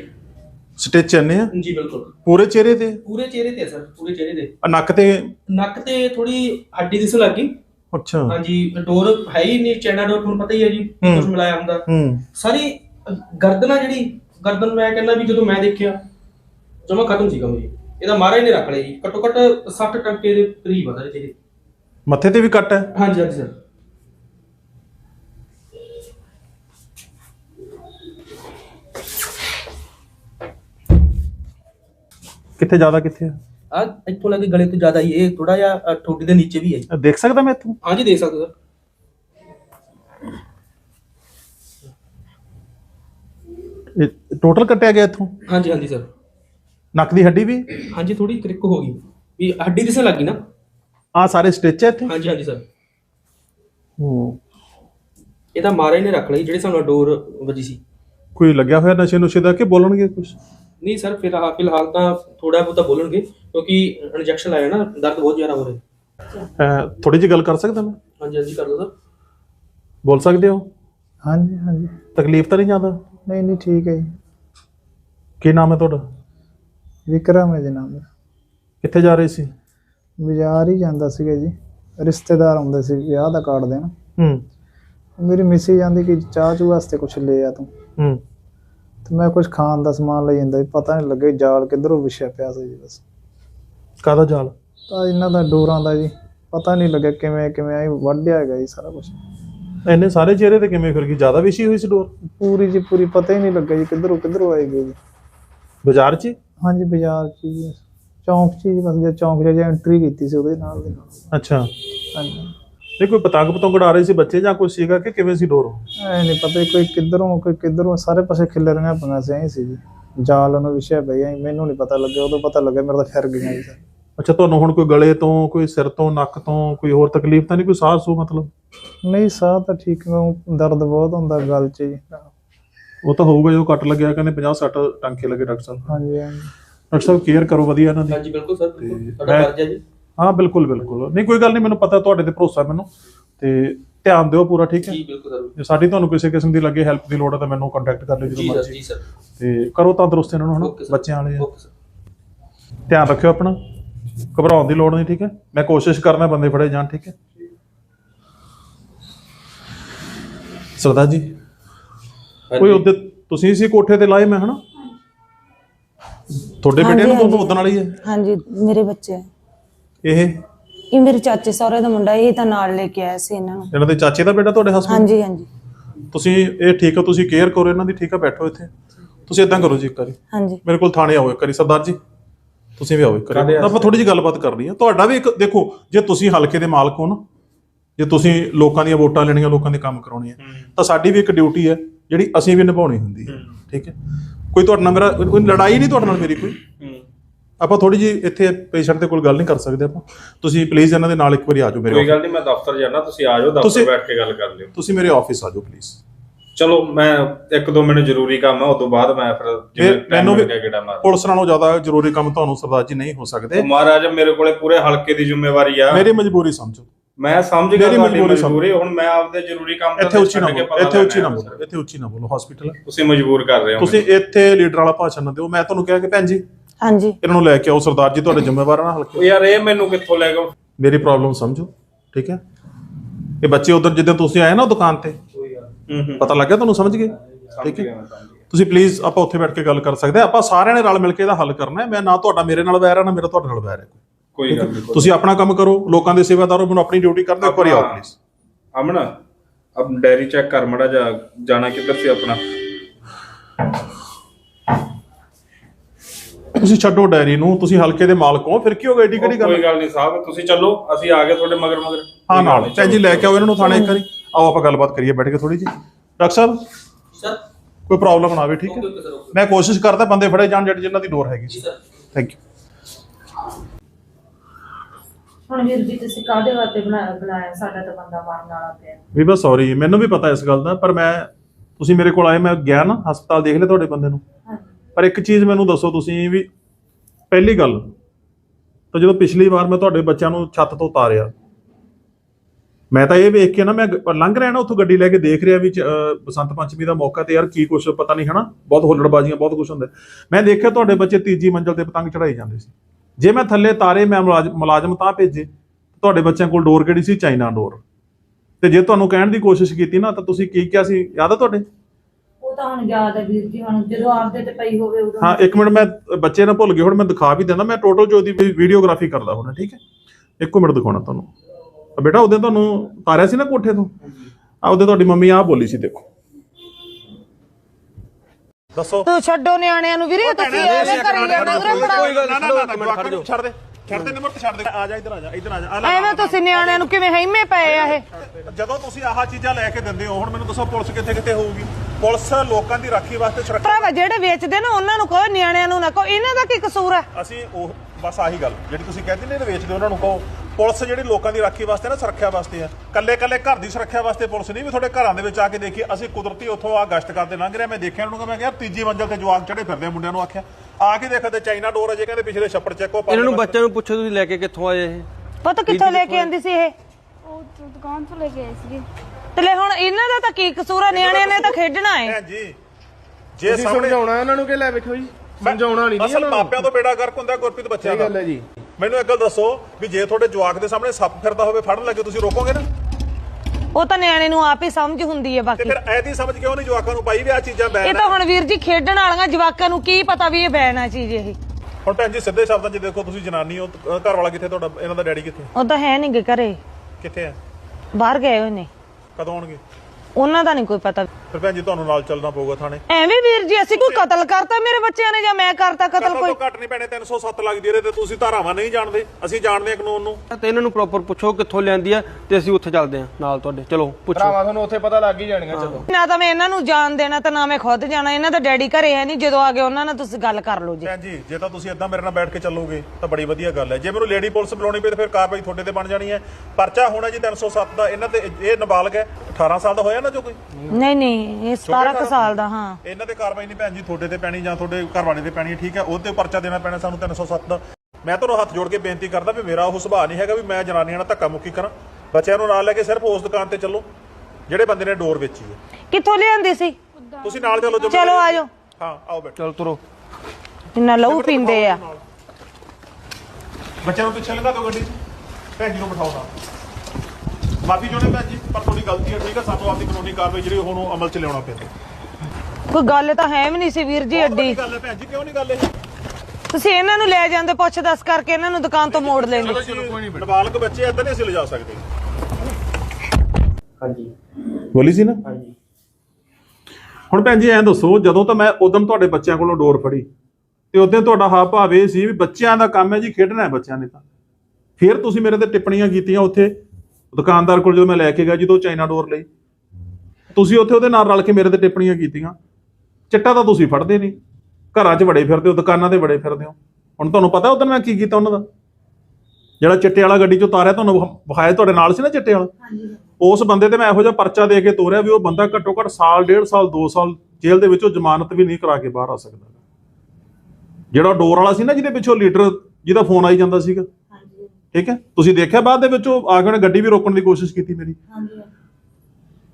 ਸਟਿਚ ਚੰਨੇ ਆ? ਜੀ ਬਿਲਕੁਲ। ਪੂਰੇ ਚਿਹਰੇ ਤੇ? ਪੂਰੇ ਚਿਹਰੇ ਤੇ ਆ ਸਰ ਪੂਰੇ ਚਿਹਰੇ ਤੇ। ਆ ਨੱਕ ਤੇ? ਨੱਕ ਤੇ ਥੋੜੀ ਹੱਡੀ ਦਿਸਣ ਲੱਗ ਗਈ। ਅੱਛਾ। ਹਾਂਜੀ ਡੋਰ ਹੈ ਹੀ ਨਹੀਂ ਚੈਨਾ ਡੋਰ ਤੁਹਾਨੂੰ ਪਤਾ ਹੀ ਹੈ ਜੀ ਹੂੰ। ਕੁਝ ਮਿਲਾਇਆ ਹੁੰਦਾ। ਹੂੰ। ਸਾਰੀ ਗਰਦਨ ਆ ਜਿਹੜੀ ਗਰਦਨ ਮੈਂ ਕਹਿੰਦਾ ਵੀ ਜਦੋਂ ਮੈਂ ਦੇਖਿਆ ਜਮਾ ਖਤਮ ਸੀ ਕੰਮ ਜੀ ਇਹਦਾ ਮਹਾਰਾਜ ਨੇ ਰੱਖ ਲਿਆ ਜੀ। ਘੱਟੋ ਘੱਟ 60 ਟੰਕੇ ਦੇ ਕਰੀਬ ਆ ਸਾਰੇ ਚਿਹਰੇ ਮੱਥੇ ਤੇ ਵੀ ਕੱਟ ਹੈ? ਹਾਂਜੀ ਹਾਂਜੀ ਸਰ। ਕਿੱਥੇ ਜ਼ਿਆਦਾ ਕਿੱਥੇ ਹੈ ਆ ਇੱਥੋਂ ਲੱਗੇ ਗਲੇ ਤੋਂ ਜ਼ਿਆਦਾ ਹੀ ਇਹ ਥੋੜਾ ਜਿਹਾ ਅ, ਠੋਡੀ ਦੇ ਨੀਚੇ ਵੀ ਹੈ ਜੀ। ਦੇਖ ਸਕਦਾ ਮੈਂ ਇੱਥੋਂ? ਹਾਂਜੀ ਦੇਖ ਸਕਦੇ ਹੋ। ਸਰ ਟੋਟਲ ਕੱਟਿਆ ਗਿਆ ਇੱਥੋਂ? ਹਾਂਜੀ ਹਾਂਜੀ ਸਰ ਨੱਕ ਦੀ ਹੱਡੀ ਵੀ? ਹਾਂਜੀ ਥੋੜੀ ਕ੍ਰਿਕ ਹੋ ਗਈ। ਵੀ ਹੱਡੀ ਦਿਸਣ ਲੱਗੀ ਨਾ। ਆ ਸਾਰੇ ਸਟਿਚ ਹੈ ਇੱਥੇ? ਹਾਂਜੀ ਹਾਂਜੀ ਸਰ ਹੂੰ। ਇਹ ਤਾਂ ਮਹਾਰਾਜ ਨੇ ਰੱਖ ਲਈ ਜਿਹੜੇ ਸਾਨੂੰ ਡੋਰ ਵੱਜੀ ਸੀ। ਕੋਈ ਲੱਗਿਆ ਹੋਇਆ ਨਸ਼ੇ ਨੁਸ਼ੇ ਦਾ ਕਿ ਬੋਲਣਗੇ ਕੁਝ ਨਹੀਂ ਸਰ ਫਿਲਹਾਲ ਫਿਲਹਾਲ ਤਾਂ ਥੋੜਾ ਬਹੁਤਾ ਬੋਲਣਗੇ ਕਿਉਂਕਿ ਇੰਜੈਕਸ਼ਨ ਲਾਇਆ ਨਾ ਦਰਦ ਬਹੁਤ ਜ਼ਿਆਦਾ ਹੋ ਰਿਹਾ ਥੋੜੀ ਜਿਹੀ ਗੱਲ ਕਰ ਸਕਦਾ ਮੈਂ ਹਾਂਜੀ ਹਾਂਜੀ ਕਰ ਲਓ ਸਰ। ਬੋਲ ਸਕਦੇ ਹੋ? ਹਾਂਜੀ ਹਾਂਜੀ। ਤਕਲੀਫ ਤਾਂ ਨਹੀਂ ਜ਼ਿਆਦਾ? ਨਹੀਂ ਨਹੀਂ ਠੀਕ ਹੈ ਜੀ। ਕੀ ਨਾਮ ਹੈ ਤੁਹਾਡਾ? ਵਿਕਰਮ ਹੈ ਜੀ ਨਾਮ ਮੇਰਾ। ਕਿੱਥੇ ਜਾ ਰਹੇ ਸੀ? ਬਾਜ਼ਾਰ ਹੀ ਜਾਂਦਾ ਸੀਗਾ ਜੀ। ਰਿਸ਼ਤੇਦਾਰ ਆਉਂਦੇ ਸੀ ਵਿਆਹ ਦਾ ਕਾਰਡ ਦੇਣ। ਹੂੰ। ਮੇਰੀ ਮਿਸੀ ਜਾਂਦੀ ਕਿ ਚਾਹ ਚੂ ਵਾਸਤੇ ਕੁਝ ਲੈ ਆ ਤੂੰ। ਹੂੰ। ਤੇ ਮੈਂ ਕੁਝ ਖਾਣ ਦਾ ਸਮਾਨ ਲਈ ਜਾਂਦਾ ਸੀ ਪਤਾ ਨਹੀਂ ਲੱਗੇ ਜਾਲ ਕਿੱਧਰੋਂ ਵਿਛਿਆ ਪਿਆ ਸੀ ਜੀ ਬਸ। ਕਾਦਾ ਜਾਲ? ਤਾਂ ਇਹਨਾਂ ਦਾ ਡੋਰਾਂ ਦਾ ਜੀ ਪਤਾ ਨਹੀਂ ਲੱਗਿਆ ਕਿਵੇਂ ਕਿਵੇਂ ਆਈ ਵੱਢਿਆ ਹੈਗਾ ਜੀ ਸਾਰਾ ਕੁਝ ਇੰਨੇ ਸਾਰੇ ਚਿਹਰੇ ਤੇ ਕਿਵੇਂ ਫਿਰ ਗਈ ਜ਼ਿਆਦਾ ਵਿਛੀ ਹੋਈ ਸੀ ਡੋਰ? ਪੂਰੀ ਜੀ ਪੂਰੀ ਪਤਾ ਹੀ ਨਹੀਂ ਲੱਗਾ ਜੀ ਕਿੱਧਰੋਂ ਕਿੱਧਰੋਂ ਆਈ ਗਈ ਜੀ। ਬਾਜ਼ਾਰ 'ਚ ਹੀ? ਹਾਂਜੀ ਬਾਜ਼ਾਰ ਚ ਜੀ। ਚੌਂਕ ਚ ਜੀ ਬਸ ਜੇ ਚੌਂਕ 'ਚ ਐਂਟਰੀ ਕੀਤੀ ਸੀ ਉਹਦੇ ਨਾਲ ਦੇ ਨਾਲ। ਅੱਛਾ। ਹਾਂਜੀ। ਨਹੀਂ ਕੋਈ ਪਤੰਗ ਪਤੰਗ ਉਡਾ ਰਹੇ ਸੀ ਬੱਚੇ ਜਾਂ ਕੋਈ ਸੀਗਾ ਕਿ ਕਿਵੇਂ ਸੀ ਡੋਰ? ਐ ਨਹੀਂ ਪਤਾ ਜੀ ਕੋਈ ਕਿੱਧਰੋਂ ਕੋਈ ਕਿੱਧਰੋਂ ਸਾਰੇ ਪਾਸੇ ਖਿਲਰੀਆਂ ਪਈਆਂ ਸੀ ਐਂ ਸੀ ਜੀ। ਜਾਲ ਉਹਨੂੰ ਵਿਛਿਆ ਪਿਆ ਜੀ ਮੈਨੂੰ ਨਹੀਂ ਪਤਾ ਲੱਗਿਆ ਉਦੋਂ ਪਤਾ ਲੱਗਿਆ ਮੇਰਾ ਤਾਂ ਫਿਰ ਗਈਆਂ ਜੀ। ਸਰ ਅੱਛਾ ਤੁਹਾਨੂੰ ਹੁਣ ਕੋਈ ਗਲੇ ਤੋਂ ਕੋਈ ਸਿਰ ਤੋਂ ਨੱਕ ਤੋਂ ਕੋਈ ਹੋਰ ਤਕਲੀਫ ਤਾਂ ਨਹੀਂ ਕੋਈ ਸਾਹ ਸੂ ਮਤਲਬ? ਨਹੀਂ ਸਾਹ ਤਾਂ ਠੀਕ ਹੈ ਊਂ ਦਰਦ ਬਹੁਤ ਹੁੰਦਾ ਗਲ 'ਚ ਜੀ। ਉਹ ਤਾਂ ਹੋਊਗਾ ਜੋ ਕੱਟ ਲੱਗਿਆ ਕਹਿੰਦੇ 50 60 ਟਾਂਕੇ ਲੱਗੇ ਡਾਕਟਰ ਸਾਹਿਬ। ਹਾਂਜੀ ਹਾਂਜੀ। ਡਾਕਟਰ ਸਾਹਿਬ ਕੇਅਰ ਕਰੋ ਵਧੀਆ ਇਹਨਾਂ ਦੀ। ਹਾਂਜੀ ਬਿਲਕੁਲ ਸਰ ਬਿਲਕੁਲ। ਤੁਹਾਡਾ ਮੈਂ- ਫਰਜ਼ ਹੈ ਜੀ। ਹਾਂ ਬਿਲਕੁਲ ਬਿਲਕੁਲ। ਨਹੀਂ ਕੋਈ ਗੱਲ ਨਹੀਂ ਮੈਨੂੰ ਪਤਾ ਤੁਹਾਡੇ ਤੇ ਭਰੋਸਾ ਮੈਨੂੰ ਤੇ ਧਿਆਨ ਦਿਓ ਪੂਰਾ ਠੀਕ ਹੈ? ਜੀ ਬਿਲਕੁਲ ਸਰ। ਜੇ ਸਾਡੀ ਤੁਹਾਨੂੰ ਕਿਸੇ ਕਿਸਮ ਦੀ ਲੱਗੇ ਹੈਲਪ ਦੀ ਲੋੜ ਹੈ ਤਾਂ ਮੈਨੂੰ ਕੰਟੈਕਟ ਕਰ ਲਿਓ ਜੀ ਜਦੋਂ ਸਰ ਮਰਜ਼ੀ। ਜੀ ਸਰ। ਤੇ ਕਰੋ ਤੰਦਰੁਸਤ ਇਹਨਾਂ ਨੂੰ ਹਨਾ ਬੱਚਿਆਂ ਵਾਲੇ। ਆ। Okay sir. ਧਿਆਨ ਰੱਖਿਓ ਆਪਣਾ। ਘਬਰਾਉਣ ਦੀ ਲੋੜ ਨਹੀਂ ਠੀਕ ਹੈ? ਮੈਂ ਕੋਸ਼ਿਸ਼ ਕਰਨਾ ਬੰਦੇ ਫੜੇ ਜਾਣ ਠੀਕ ਹੈ? ਸਰਦਾਰ ਜੀ। ਕੋਈ ਉਹਦੇ ਤੁਸੀਂ ਸੀ ਕੋਠੇ ਤੇ ਲਾਏ ਮੈਂ ਹਨਾ? ਤੁਹਾਡੇ ਬੇਟੇ ਨੂੰ ਹਾਂਜੀ, ਤੋਂ ਉਦਣ ਵਾਲੀ ਹੈ? ਹਾਂਜੀ ਮੇਰੇ ਬੱਚੇ। ਇਹ? ਇਹ ਮੇਰੇ ਚਾਚੇ ਸਹੁਰੇ ਦਾ ਮੁੰਡਾ ਇਹ ਤਾਂ ਨਾਲ ਲੈ ਕੇ ਆਇਆ ਸੀ ਇਹਨਾਂ ਨੂੰ। ਇਹਨਾਂ ਦੇ ਚਾਚੇ ਦਾ ਬੇਟਾ ਤੁਹਾਡੇ ਹਸਬੰਦ ਹਾਂਜੀ ਹਾਂਜੀ। ਤੁਸੀਂ ਇਹ ਠੀਕ ਹੈ ਤੁਸੀਂ ਕੇਅਰ ਕਰੋ ਇਹਨਾਂ ਦੀ ਠੀਕ ਹੈ ਬੈਠੋ ਇੱਥੇ। ਤੁਸੀਂ ਇਦਾਂ ਕਰੋ ਜੀ ਇੱਕ ਵਾਰੀ। ਹਾਂਜੀ। ਮੇਰੇ ਕੋਲ ਥਾਣੇ ਆਓ ਇੱਕ ਵਾਰੀ ਸਰਦਾਰ ਜੀ। ਤੁਸੀਂ ਵੀ ਆਓ ਇੱਕ ਵਾਰੀ। ਆਪਾਂ ਥੋੜੀ ਜਿਹੀ ਗੱਲਬਾਤ ਕਰਨੀ ਹੈ ਤੁਹਾਡਾ ਵੀ ਇੱਕ ਦੇਖੋ ਜੇ ਤੁਸੀਂ ਹਲਕੇ ਦੇ ਮਾਲਕ ਹੋ ਨਾ ਜੇ ਤੁਸੀਂ ਲੋਕਾਂ ਦੀਆਂ ਵੋਟਾਂ ਲੈਣੀਆਂ ਲੋਕਾਂ ਦੇ ਕੰਮ ਕਰਾਉਣੇ ਆ ਤਾਂ ਸਾਡੀ ਵੀ ਇੱਕ ਡਿਊਟੀ ਹੈ ਜਿਹੜੀ ਅਸੀਂ ਵੀ ਨਿਭਾਉਣੀ ਹੁੰਦੀ ਹੈ। ਠੀਕ ਹੈ? ਕੋਈ ਤੁਹਾਡੇ ਨਾਲ ਮੇਰਾ ਕੋਈ ਲੜਾਈ ਨਹੀਂ ਤੁਹਾਡੇ ਨਾਲ ਮੇਰੀ ਕੋਈ? ਆਪਾਂ ਥੋੜੀ ਜਿਹੀ ਇੱਥੇ ਪੇਸ਼ੈਂਟ ਦੇ ਕੋਲ ਗੱਲ ਨਹੀਂ ਕਰ ਸਕਦੇ ਆਪਾਂ। ਤੁਸੀਂ ਪਲੀਜ਼ ਇਹਨਾਂ ਦੇ ਨਾਲ ਇੱਕ ਵਾਰੀ ਆ ਜਾਓ ਮੇਰੇ ਕੋਈ। ਗੱਲ ਨਹੀਂ ਮੈਂ ਦਫ਼ਤਰ ਜਾਣਾ ਤੁਸੀਂ ਆ ਜਾਓ ਦਫ਼ਤਰ ਤੁਸੀਂ- ਬੈਠ ਕੇ ਗੱਲ ਕਰ ਲਿਓ। ਤੁਸੀਂ ਮੇਰੇ ਆਫਿਸ ਆ ਜਾਓ ਪਲੀਜ਼ ਚਲੋ ਮੈਂ ਇੱਕ ਦੋ ਮਿੰਟ ਜ਼ਰੂਰੀ ਕੰਮ ਆ ਉਸ ਤੋਂ ਬਾਅਦ ਮੈਂ ਫਿਰ ਫਿਰ time ਮੈਨੂੰ ਵੀ ਲੱਗਿਆ ਗੇੜਾ ਮਾਰ ਪੁਲਿਸ ਨਾਲੋਂ ਜ਼ਿਆਦਾ ਜ਼ਰੂਰੀ ਕੰਮ ਤੁਹਾਨੂੰ ਸਰਦਾਰ ਜੀ ਨਹੀਂ ਹੋ ਸਕਦੇ। ਮਹਾਰਾਜ ਮੇਰੇ ਕੋਲੇ ਪੂਰੇ ਹਲਕੇ ਦੀ ਜ਼ਿੰਮੇਵਾਰੀ ਆ। ਮੇਰੀ ਮਜਬੂਰੀ ਸਮਝੋ। ਮੈਂ ਸਮਝ ਗਿਆ ਮੇਰੀ ਤੁਹਾਡੀ ਮਜਬੂਰੀ ਸਮਝ- ਮਜਬੂਰੀ ਹੁਣ ਮੈਂ ਆਪਦੇ ਜ਼ਰੂਰੀ ਕੰਮ ਇੱਥੇ ਉੱਚੀ ਨਾ ਬੋਲੋ ਇੱਥੇ ਉੱਚੀ ਨਾ ਬੋਲੋ ਇੱਥੇ ਉੱਚੀ ਨਾ ਬੋਲੋ ਹਸਪੀਟਲ ਤੁਸੀਂ ਮਜਬੂਰ ਕਰ ਰਹੇ ਹੋ ਤੁਸੀਂ ਇੱਥੇ ਲੀਡਰ ਵਾਲਾ ਭਾਸ਼ਣ ਨਾ ਦਿਓ। ਮੈਂ ਤੁਹਾਨੂੰ ਕਿਹਾ ਕਿ ਭੈਣ ਜੀ ਹਾਂਜੀ। ਇਹਨਾਂ ਨੂੰ ਲੈ ਕੇ ਆਓ ਸਰਦਾਰ ਜੀ ਤੁਹਾਡੇ ਜ਼ਿੰਮੇਵਾਰ ਆ ਨਾ ਹਲਕੇ ਯਾਰ ਇਹ ਮੈਨੂੰ ਕਿੱਥੋਂ ਲੈ ਗਏ? ਮੇਰੀ ਪ੍ਰੋਬਲਮ ਸਮਝੋ ਠੀਕ ਹੈ? ਇਹ ਬੱਚੇ ਉਧਰ ਜਿੱਦਾਂ ਤੁਸੀਂ ਆਏ ਨਾ ਦੁਕਾਨ ਤੇ ਹੂੰ ਹੂੰ। ਪਤਾ ਲੱਗਿਆ ਤੁਹਾਨੂੰ ਸਮਝ ਗਏ? ਠੀਕ ਹੈ? ਤੁਸੀਂ ਪਲੀਜ਼ ਆਪਾਂ ਉੱਥੇ ਬੈਠ ਕੇ ਗੱਲ ਕਰ ਸਕਦੇ ਹਾਂ। ਆਪਾਂ ਸਾਰਿਆਂ ਨੇ ਰਲ ਮਿਲ ਕੇ ਇਹਦਾ ਹੱਲ ਕਰਨਾ ਹੈ। ਮੈਂ ਨਾ ਤੁਹਾਡਾ ਮੇਰੇ ਨਾਲ ਵੈਰ ਹੈ ਨਾ ਮੇਰਾ ਤੁਹਾਡੇ ਨਾਲ ਵੈਰ ਹੈ। ਕੋਈ ਗੱਲ ਨਹੀਂ ਤੁਸੀਂ ਆਪਣਾ ਕੰਮ ਕਰੋ ਲੋਕਾਂ ਦੇ ਸੇਵਾਦਾਰੋ ਮੈਨੂੰ ਆਪਣੀ ਡਿਊਟੀ ਕਰਨ ਦਿਓ ਇੱਕ ਵਾਰੀ ਆਓ ਪਲੀਜ਼ ਅਮਨ ਅਬ ਡੈਰੀ ਚੈੱਕ ਕਰ ਮੜਾ ਜਾ ਜਾਣਾ ਕਿੱਧਰ ਸੀ ਆਪਣਾ? ਤੁਸੀਂ ਛੱਡੋ ਡਾਇਰੀ ਨੂੰ ਤੁਸੀਂ ਹਲਕੇ ਦੇ ਮਾਲਕ ਹੋ ਫਿਰ ਕੀ ਹੋ ਗਿਆ ਏਡੀ ਕਿਹੜੀ ਗੱਲ? ਕੋਈ ਗੱਲ ਨਹੀਂ ਸਾਹਿਬ ਤੁਸੀਂ ਚੱਲੋ ਅਸੀਂ ਆ ਗਏ ਤੁਹਾਡੇ ਮਗਰ ਮਗਰ। ਹਾਂ ਨਾਲ। ਭੈਣ ਜੀ ਲੈ ਕੇ ਆਓ ਇਹਨਾਂ ਨੂੰ ਥਾਣੇ ਇੱਕ ਵਾਰੀ। ਆਓ ਆਪਾਂ ਗੱਲਬਾਤ ਕਰੀਏ ਬੈਠ ਕੇ ਥੋੜੀ ਜੀ ਡਾਕਟਰ ਸਾਹਿਬ? ਸਰ ਕੋਈ ਪ੍ਰੋਬਲਮ ਨਾ ਆਵੇ ਠੀਕ ਹੈ? ਮੈਂ ਕੋਸ਼ਿਸ਼ ਕਰਦਾ ਬੰਦੇ ਫੜੇ ਜਾਣ ਜਿਹੜੇ ਜਿਨ੍ਹਾਂ ਦੀ ਡੋਰ ਹੈਗੀ ਜੀ ਸਰ ਥੈਂਕ ਯੂ ਹੁਣ ਵੀਰ ਜੀ ਤੁਸੀਂ ਕਾਹਦੇ ਵਾਸਤੇ ਬਣਾਇਆ ਬਣਾਇਆ ਸਾਡਾ ਤਾਂ ਬੰਦਾ ਮਾਰਨ ਵਾਲਾ ਪਿਆ? ਵੀ ਬਸ ਸੌਰੀ ਮੈਨੂੰ ਵੀ ਪਤਾ ਇਸ ਗੱਲ ਦਾ ਪਰ ਮੈਂ ਤੁਸੀਂ ਮੇਰੇ ਕੋਲ ਆਏ ਮੈਂ ਗਿਆ ਨਾ ਹਸਪਤਾਲ ਦੇਖ ਲਿਆ ਤੁਹਾਡੇ ਬੰਦੇ ਨੂੰ। ਪਰ ਇੱਕ ਚੀਜ਼ ਮੈਨੂੰ ਦੱਸੋ ਤੁਸੀਂ ਵੀ, ਪਹਿਲੀ ਗੱਲ ਤਾਂ ਜਦੋਂ ਪਿਛਲੀ ਵਾਰ ਮੈਂ ਤੁਹਾਡੇ ਬੱਚਿਆਂ ਨੂੰ ਛੱਤ ਤੋਂ ਉਤਾਰਿਆ, ਮੈਂ ਤਾਂ ਇਹ ਵੇਖ ਕੇ ਨਾ ਮੈਂ ਲੰਘ ਰਿਹਾ ਨਾ ਉੱਥੋਂ ਗੱਡੀ ਲੈ ਕੇ ਦੇਖ ਰਿਹਾ ਵੀ ਬਸੰਤ ਪੰਚਮੀ ਦਾ ਮੌਕਾ ਤੇ ਯਾਰ ਕੀ ਕੁਛ ਪਤਾ ਨਹੀਂ ਹਨਾ, ਬਹੁਤ ਹੋਲੜਬਾਜ਼ੀਆਂ, ਬਹੁਤ ਕੁਛ ਹੁੰਦਾ। ਮੈਂ ਦੇਖਿਆ ਤੁਹਾਡੇ ਬੱਚੇ ਤੀਜੀ ਮੰਜ਼ਲ ਤੇ ਪਤੰਗ ਚੜਾਈ ਜਾਂਦੇ ਸੀ। ਜੇ ਮੈਂ ਥੱਲੇ ਤਾਰੇ ਮੈਂ ਮੁਲਾਜ਼ਮ ਮੁਲਾਜ਼ਮ ਤਾਂ ਭੇਜੇ, ਤੁਹਾਡੇ ਬੱਚਿਆਂ ਕੋਲ ਡੋਰ ਕਿਹੜੀ ਸੀ? ਚਾਈਨਾ ਡੋਰ। ਤੇ ਜੇ ਤੁਹਾਨੂੰ ਕਹਿਣ ਦੀ ਕੋਸ਼ਿਸ਼ ਕੀਤੀ ਨਾ, ਤਾਂ ਤੁਸੀਂ ਕੀ ਕਿਹਾ ਸੀ? ਯਾਦ ਆ ਤੁਹਾਡੇ? ਉਹ ਤਾਂ ਹੁਣ ਯਾਦ ਹੈ ਵੀਰ ਜੀ ਹੁਣ ਜਦੋਂ ਆਪਦੇ ਤੇ ਪਈ ਹੋਵੇ ਉਦੋਂ ਹਾਂ ਇੱਕ ਮਿੰਟ ਮੈਂ ਬੱਚੇ ਨਾ ਭੁੱਲ ਗਏ ਹੁਣ ਮੈਂ ਦਿਖਾ ਵੀ ਦਿੰਦਾ ਮੈਂ ਟੋਟਲ ਜੋ ਦੀ ਵੀਡੀਓਗ੍ਰਾਫੀ ਕਰਦਾ ਹੁਣ ਠੀਕ ਹੈ? ਇੱਕੋ ਮਿੰਟ ਦਿਖਾਉਣਾ ਤੁਹਾਨੂੰ। ਆ ਬੇਟਾ ਉਹਦੇ ਤੁਹਾਨੂੰ ਤਾਰਿਆ ਸੀ ਨਾ ਕੋਠੇ ਤੋਂ? ਆ ਉਹਦੇ ਤੁਹਾਡੀ ਮੰਮੀ ਆ ਬੋਲੀ ਸੀ ਦੇਖੋ। ਦੱਸੋ। ਤੂੰ ਛੱਡੋ ਨਿਆਣਿਆਂ ਨੂੰ ਵੀਰੇ ਤੁਸੀਂ ਐਵੇਂ ਕਰੀ ਜਾਂਦੇ ਨਾ ਨਾ ਜਵਾਕਾਂ ਨੂੰ ਛੱਡ ਦੇ। ਛੱਡ ਦੇ ਨਿਮਰਤ ਛੱਡ ਦੇ। ਆ ਜਾ ਇੱਧਰ ਆ ਜਾ ਇੱਧਰ ਆ ਜਾ। ਆ ਲੈ। ਐਵੇਂ ਤੁਸੀਂ ਨਿਆਣਿਆਂ ਨੂੰ ਕਿਵੇਂ ਹੈਮੇ ਪਏ ਆ ਇਹ? ਜਦੋਂ ਤੁਸੀਂ ਆਹ ਚੀਜ਼ਾਂ ਲੈ ਕੇ ਦਿੰਦੇ ਹੋ ਹੁਣ ਮੈਨੂੰ ਦੱਸੋ ਪੁਲਿਸ ਕਿੱਥੇ ਕਿੱਥੇ ਹੋਊਗੀ? ਪੁਲਿਸ ਲੋਕਾਂ ਦੀ ਰਾਖੀ ਵਾਸਤੇ ਸੁਰੱਖਿਆ ਭਰਾਵਾ ਜਿਹੜੇ ਵੇਚਦੇ ਨਾ ਉਹਨਾਂ ਨੂੰ ਕਹੋ ਨਿਆਣਿਆਂ ਨੂੰ ਨਾ ਕਹੋ। ਇਹਨਾਂ ਦਾ ਕੀ ਕਸੂਰ ਹੈ? ਅਸੀਂ ਉਹ ਬਸ ਆਹੀ ਗੱਲ ਜਿਹੜੀ ਤੁਸੀਂ ਕਹਿੰਦੇ ਨੇ ਵੇਚਦੇ ਉਹਨਾਂ ਨੂੰ ਕਹੋ। ਪੁਲਿਸ ਜਿਹੜੀ ਲੋਕਾਂ ਦੀ ਰਾਖੀ ਵਾਸਤੇ ਨਾ ਸੁਰੱਖਿਆ ਵਾਸਤੇ ਆ। ਕੱਲੇ ਕੱਲੇ ਘਰ ਦੀ ਸੁਰੱਖਿਆ ਵਾਸਤੇ ਪੁਲਿਸ ਨਹੀਂ ਵੀ ਤੁਹਾਡੇ ਘਰਾਂ ਦੇ ਵਿੱਚ ਆ ਕੇ ਦੇਖੀ ਅਸੀਂ ਕੁਦਰਤੀ ਉੱਥੋਂ ਆ ਗਸ਼ਤ ਕਰਦੇ ਲੰਘ ਰਿਹਾ ਮੈਂ ਦੇਖਿਆ ਉਹਨੂੰ ਕਿ ਮੈਂ ਕਿਹਾ ਤੀਜੀ ਮੰਜ਼ਲ ਤੇ ਜਵਾਕ ਚੜੇ ਫਿਰਦੇ ਆ ਮੁੰਡਿਆਂ ਨੂੰ ਆਖਿਆ। ਆ ਕੇ ਦੇਖਦੇ ਚਾਈਨਾ ਡੋਰ ਅਜੇ ਕਹਿੰਦੇ ਪਿਛਲੇ ਛੱਪੜ ਚੱਕੋ ਇਹਨਾਂ ਨੂੰ ਬੱਚਿਆਂ ਨੂੰ ਪੁੱਛੋ ਤੁਸੀਂ ਲੈ ਕੇ ਕਿੱਥੋਂ ਆਏ ਇਹ? ਪਤਾ ਕਿੱਥੋਂ ਲੈ ਕੇ ਆਂਦੀ ਸੀ ਇਹ? ਉਹ ਤੋਂ ਦੁਕਾਨ ਤੋਂ ਲੈ ਕੇ ਆਏ ਸੀਗੇ। ਤੇ ਲੈ ਹੁਣ ਇਹਨਾਂ ਦਾ ਤਾਂ ਕੀ ਕਸੂਰ ਹੈ ਨਿਆਣਿਆਂ ਨੇ ਤਾਂ ਖੇਡਣਾ ਹੈ ਭੈਣ ਜੀ ਜੇ ਸਾਹਮਣੇ ਸਮਝਾਉਣਾ ਇਹਨਾਂ ਨੂੰ ਕਿ ਲੈ ਵੇਖੋ ਜੀ। ਸਮਝਾਉਣਾ ਨਹੀਂ ਅਸਲ ਮਾਪਿਆਂ ਤੋਂ ਬੇੜਾ ਗਰਕ ਹੁੰਦਾ ਗੁਰਪ੍ਰੀਤ ਬੱਚਿਆਂ ਦਾ। ਗੱਲ ਹੈ ਜੀ। ਮੈਨੂੰ ਇੱਕ ਗੱਲ ਦੱਸੋ ਵੀ ਜੇ ਤੁਹਾਡੇ ਜਵਾਕ ਦੇ ਸਾਹਮਣੇ ਸੱਪ ਫਿਰਦਾ ਹੋਵੇ ਫੜਨ ਲੱਗੇ ਤੁਸੀਂ ਰੋਕੋਗੇ ਨਾ? ਉਹ ਤਾਂ ਨਿਆਣੇ ਨੂੰ ਆਪ ਹੀ ਸਮਝ ਹੁੰਦੀ ਹੈ ਤੇ ਬਾਕੀ ਫਿਰ ਐਦੀ ਸਮਝ ਕਿਉਂ ਨਹੀਂ ਜਵਾਕਾਂ ਨੂੰ ਪਾਈ ਵੀ ਆ ਚੀਜ਼ਾਂ ਇਹ ਬੈਨ ਤਾਂ ਹੁਣ ਵੀਰ ਜੀ ਖੇਡਣ ਵਾਲੀਆਂ ਜਵਾਕਾਂ ਨੂੰ ਕੀ ਪਤਾ ਵੀ ਇਹ ਬੈਨ ਆ ਚੀਜ਼ ਇਹ। ਹੁਣ ਭੈਣ ਜੀ ਸਿੱਧੇ ਸ਼ਬਦਾਂ 'ਚ ਦੇਖੋ ਤੁਸੀਂ ਜਨਾਨੀ ਹੋ ਘਰ ਵਾਲਾ ਕਿੱਥੇ ਤੁਹਾਡਾ ਇਹਨਾਂ ਦਾ ਡੈਡੀ ਕਿੱਥੇ? ਉਹ ਤਾਂ ਹੈ ਨਹੀਂ ਗੇ ਘਰੇ। ਕਿੱਥੇ ਹੈ ਬਾਹਰ ਗਏ ਹੋਏ ਨੇ। ਕਦੋਂ ਆਉਣਗੇ? ਉਹਨਾਂ ਦਾ ਨਹੀਂ ਕੋਈ ਪਤਾ। ਫਿਰ ਭੈਣ ਜੀ ਤੁਹਾਨੂੰ ਨਾਲ ਚੱਲਣਾ ਪਊਗਾ ਥਾਣੇ। ਐਵੇਂ ਵੀਰ ਜੀ ਅਸੀਂ ਕੋਈ ਕਤਲ ਕਰਤਾ ਮੇਰੇ ਬੱਚਿਆਂ ਨੇ ਜਾਂ ਮੈਂ ਕਰਤਾ ਕਤਲ ਕੋਈ? ਤੋਂ ਘੱਟ ਨਹੀਂ ਪੈਣੇ 307 ਲੱਗਦੀ ਇਹਦੇ ਤੇ ਤੁਸੀਂ ਧਾਰਾਵਾਂ ਨਹੀਂ ਜਾਣਦੇ। ਅਸੀਂ ਜਾਣਦੇ ਹਾਂ ਕਾਨੂੰਨ ਨੂੰ। ਤੇ ਇਹਨਾਂ ਨੂੰ ਪ੍ਰੋਪਰ ਪੁੱਛੋ ਕਿੱਥੋਂ ਲਿਆਂਦੀ ਆ ਤੇ ਅਸੀਂ ਉੱਥੇ ਚੱਲਦੇ ਹਾਂ ਨਾਲ ਤੁਹਾਡੇ। ਚਲੋ ਪੁੱਛੋ। ਤੁਹਾਨੂੰ ਉੱਥੇ ਪਤਾ ਲੱਗ ਹੀ ਜਾਣੀਆਂ ਚਲੋ। ਨਾ ਤਾਂ ਮੈਂ ਇਹਨਾਂ ਨੂੰ ਜਾਣ ਦੇਣਾ ਤੇ ਨਾ ਮੈਂ ਖੁਦ ਜਾਣਾ। ਇਹਨਾਂ ਦਾ ਡੈਡੀ ਘਰੇ ਹੈ ਨਹੀਂ ਜਦੋਂ ਆ ਗਏ ਉਹਨਾਂ ਨਾਲ ਤੁਸੀਂ ਗੱਲ ਕਰ ਲਓ ਜੀ। ਭੈਣ ਜੀ ਜੇ ਤਾਂ ਤੁਸੀਂ ਇਦਾਂ ਮੇਰੇ ਨਾਲ ਬੈਠ ਕੇ ਚੱਲੋਗੇ ਤਾਂ ਬੜੀ ਵਧੀਆ ਗੱਲ ਹੈ। ਜੇ ਮੈਨੂੰ ਲੇਡੀ ਪੁਲਿਸ ਬੁਲਾਉਣੀ ਪਈ ਤਾਂ ਫਿਰ ਕਾਰਵਾਈ ਤੁਹਾਡੇ ਤੇ ਬਣ ਜਾਣੀ ਹੈ। ਪਰਚਾ ਹੋਣਾ ਜੀ 307 ਦਾ ਇਹਨਾਂ ਤੇ ਇਹ ਨਾਬਾਲਗ ਹੈ। 18 ਸਾਲ ਦਾ ਹੋਇਆ ਨਾ ਜੋ ਕੋਈ? ਨਹੀਂ ਨਹੀਂ ਇਹ 17 ਕੁ ਸਾਲ ਦਾ ਹਾਂ। ਇਹਨਾਂ ਤੇ ਕਾਰਵਾਈ ਨਹੀਂ ਭੈਣ ਜੀ ਤੁਹਾਡੇ ਤੇ ਪੈਣੀ ਜਾਂ ਤੁਹਾਡੇ ਘਰ ਵਾਲੇ ਤੇ ਪੈਣੀ ਹੈ, ਠੀਕ ਹੈ? ਉਹਦੇ ਪਰਚਾ ਦੇਣਾ ਪੈਣਾ ਸਾਨੂੰ 307 ਦਾ। ਮੈਂ ਤੁਹਾਨੂੰ ਹੱਥ ਜੋੜ ਕੇ ਬੇਨਤੀ ਕਰਦਾ ਵੀ ਮੇਰਾ ਉਹ ਸੁਭਾਅ ਨਹੀਂ ਹੈਗਾ ਵੀ ਮੈਂ ਜਨਾਨੀਆਂ ਨਾਲ ਧੱਕਾ ਮੁੱਕੀ ਕਰਾਂ। ਬੱਚਿਆਂ ਨੂੰ ਨਾਲ ਲੈ ਕੇ ਸਿਰਫ ਉਸ ਦੁਕਾਨ ਤੇ ਚੱਲੋ ਜਿਹੜੇ ਬੰਦੇ ਨੇ ਡੋਰ ਵੇਚੀ ਹੈ। ਕਿੱਥੋਂ ਲਿਆਂਦੀ ਸੀ? ਤੁਸੀਂ ਨਾਲ ਚੱਲੋ ਜੋ ਚਲੋ ਆ ਜਾਓ ਹਾਂ ਆਓ ਬੈਠੋ। ਚਲ ਤੁਰੋ। ਇੰਨਾ ਲਹੂ ਪੀਂਦੇ ਆ। ਬੱਚਿਆਂ ਨੂੰ ਪਿੱਛੇ ਲੰਘਾ ਦਿਓ ਗੱਡੀ 'ਚ। ਭੈਣ ਜੀ ਨੂੰ ਬਿਠਾਓ ਨਾਲ। ਮਾਫੀ ਚਾਹੁੰਦੇ ਭੈਣ ਜੀ ਪਰ ਤੁਹਾਡੀ ਗਲਤੀ ਹੈ ਠੀਕ ਹੈ? ਸਾਨੂੰ ਆਪਦੀ ਕਾਨੂੰਨੀ ਕਾਰਵਾਈ ਜਿਹੜੀ ਉਹ ਨੂੰ ਅਮਲ 'ਚ ਲਿਆਉਣਾ ਪੈਂਦਾ ਕੋਈ ਗੱਲ ਤਾਂ ਹੈ ਵੀ ਨਹੀਂ ਸੀ ਵੀਰ ਜੀ ਵੱਡੀ ਗੱਲ ਹੈ ਭੈਣ ਜੀ ਕਿਉਂ ਨਹੀਂ ਗੱਲ ਇਹ? ਤੁਸੀਂ ਇਹਨਾਂ ਨੂੰ ਲੈ ਜਾਂਦੇ ਪੁੱਛ ਦੱਸ ਕਰਕੇ ਇਹਨਾਂ ਨੂੰ ਦੁਕਾਨ ਤੋਂ ਮੋੜ ਲੈਂਦੇ। ਨਾਬਾਲਗ ਬੱਚੇ ਏਦਾਂ ਨਹੀਂ ਅਸੀਂ ਲਿਜਾ ਸਕਦੇ। ਹਾਂਜੀ। ਬੋਲੀ ਸੀ ਨਾ? ਹਾਂਜੀ। ਹੁਣ ਭੈਣ ਜੀ ਐਂ ਦੱਸੋ ਜਦੋਂ ਤਾਂ ਮੈਂ ਉਦੋਂ ਤੁਹਾਡੇ ਬੱਚਿਆਂ ਕੋਲੋਂ ਡੋਰ ਫੜੀ ਤੇ ਉਦੋਂ ਤੁਹਾਡਾ ਹਾਵ ਭਾਵ ਇਹ ਸੀ ਵੀ ਬੱਚਿਆਂ ਦਾ ਕੰਮ ਹੈ ਜੀ ਖੇਡਣਾ ਹੈ ਬੱਚਿਆਂ ਨੇ ਤਾਂ। ਫਿਰ ਤੁਸੀਂ ਮੇਰੇ ਤੇ ਟਿੱਪਣੀਆਂ ਕੀਤੀਆਂ ਉੱਥੇ। ਦੁਕਾਨਦਾਰ ਕੋਲ ਜਦੋਂ ਮੈਂ ਲੈ ਕੇ ਗਿਆ ਜਦੋਂ ਚਾਈਨਾ ਡੋਰ ਲਈ ਤੁਸੀਂ ਉੱਥੇ ਉਹਦੇ ਨਾਲ ਰਲ ਕੇ ਮੇਰੇ ਤੇ ਟਿੱਪਣੀਆਂ ਕੀਤੀਆਂ। ਚਿੱਟਾ ਤਾਂ ਤੁਸੀਂ ਫੜਦੇ ਨਹੀਂ। ਘਰਾਂ 'ਚ ਬੜੇ ਫਿਰਦੇ ਹੋ ਦੁਕਾਨਾਂ ਤੇ ਬੜੇ ਫਿਰਦੇ ਹੋ। ਹੁਣ ਤੁਹਾਨੂੰ ਪਤਾ ਉਦੋਂ ਮੈਂ ਕੀ ਕੀਤਾ ਉਹਨਾਂ ਦਾ? ਜਿਹੜਾ ਚਿੱਟੇ ਵਾਲਾ ਗੱਡੀ 'ਚੋਂ ਉਤਾਰਿਆ ਤੁਹਾਨੂੰ ਵਿਖ- ਵਿਖਾਇਆ ਤੁਹਾਡੇ ਨਾਲ ਸੀ ਨਾ ਚਿੱਟੇ ਵਾਲਾ? ਉਸ ਬੰਦੇ ਤੇ ਮੈਂ ਇਹੋ ਜਿਹਾ ਪਰਚਾ ਦੇ ਕੇ ਤੋਰਿਆ ਵੀ ਉਹ ਬੰਦਾ ਘੱਟੋ ਘੱਟ ਸਾਲ ਡੇਢ ਸਾਲ 2 ਸਾਲ ਜੇਲ੍ਹ ਦੇ ਵਿੱਚੋਂ ਜ਼ਮਾਨਤ ਵੀ ਨਹੀਂ ਕਰਾ ਕੇ ਬਾਹਰ ਆ ਸਕਦਾ। ਜਿਹੜਾ ਡੋਰ ਵਾਲਾ ਸੀ ਨਾ ਜਿਹਦੇ ਪਿੱਛੋਂ ਲੀਡਰ ਜਿਹਦਾ ਫੋਨ ਆਈ ਜਾਂਦਾ ਸੀਗਾ। ਠੀਕ ਹੈ? ਤੁਸੀਂ ਦੇਖਿਆ ਬਾਅਦ ਦੇ ਵਿੱਚ ਉਹ ਆ ਕੇ ਉਹਨੇ ਗੱਡੀ ਵੀ ਰੋਕਣ ਦੀ ਕੋਸ਼ਿਸ਼ ਕੀਤੀ ਮੇਰੀ।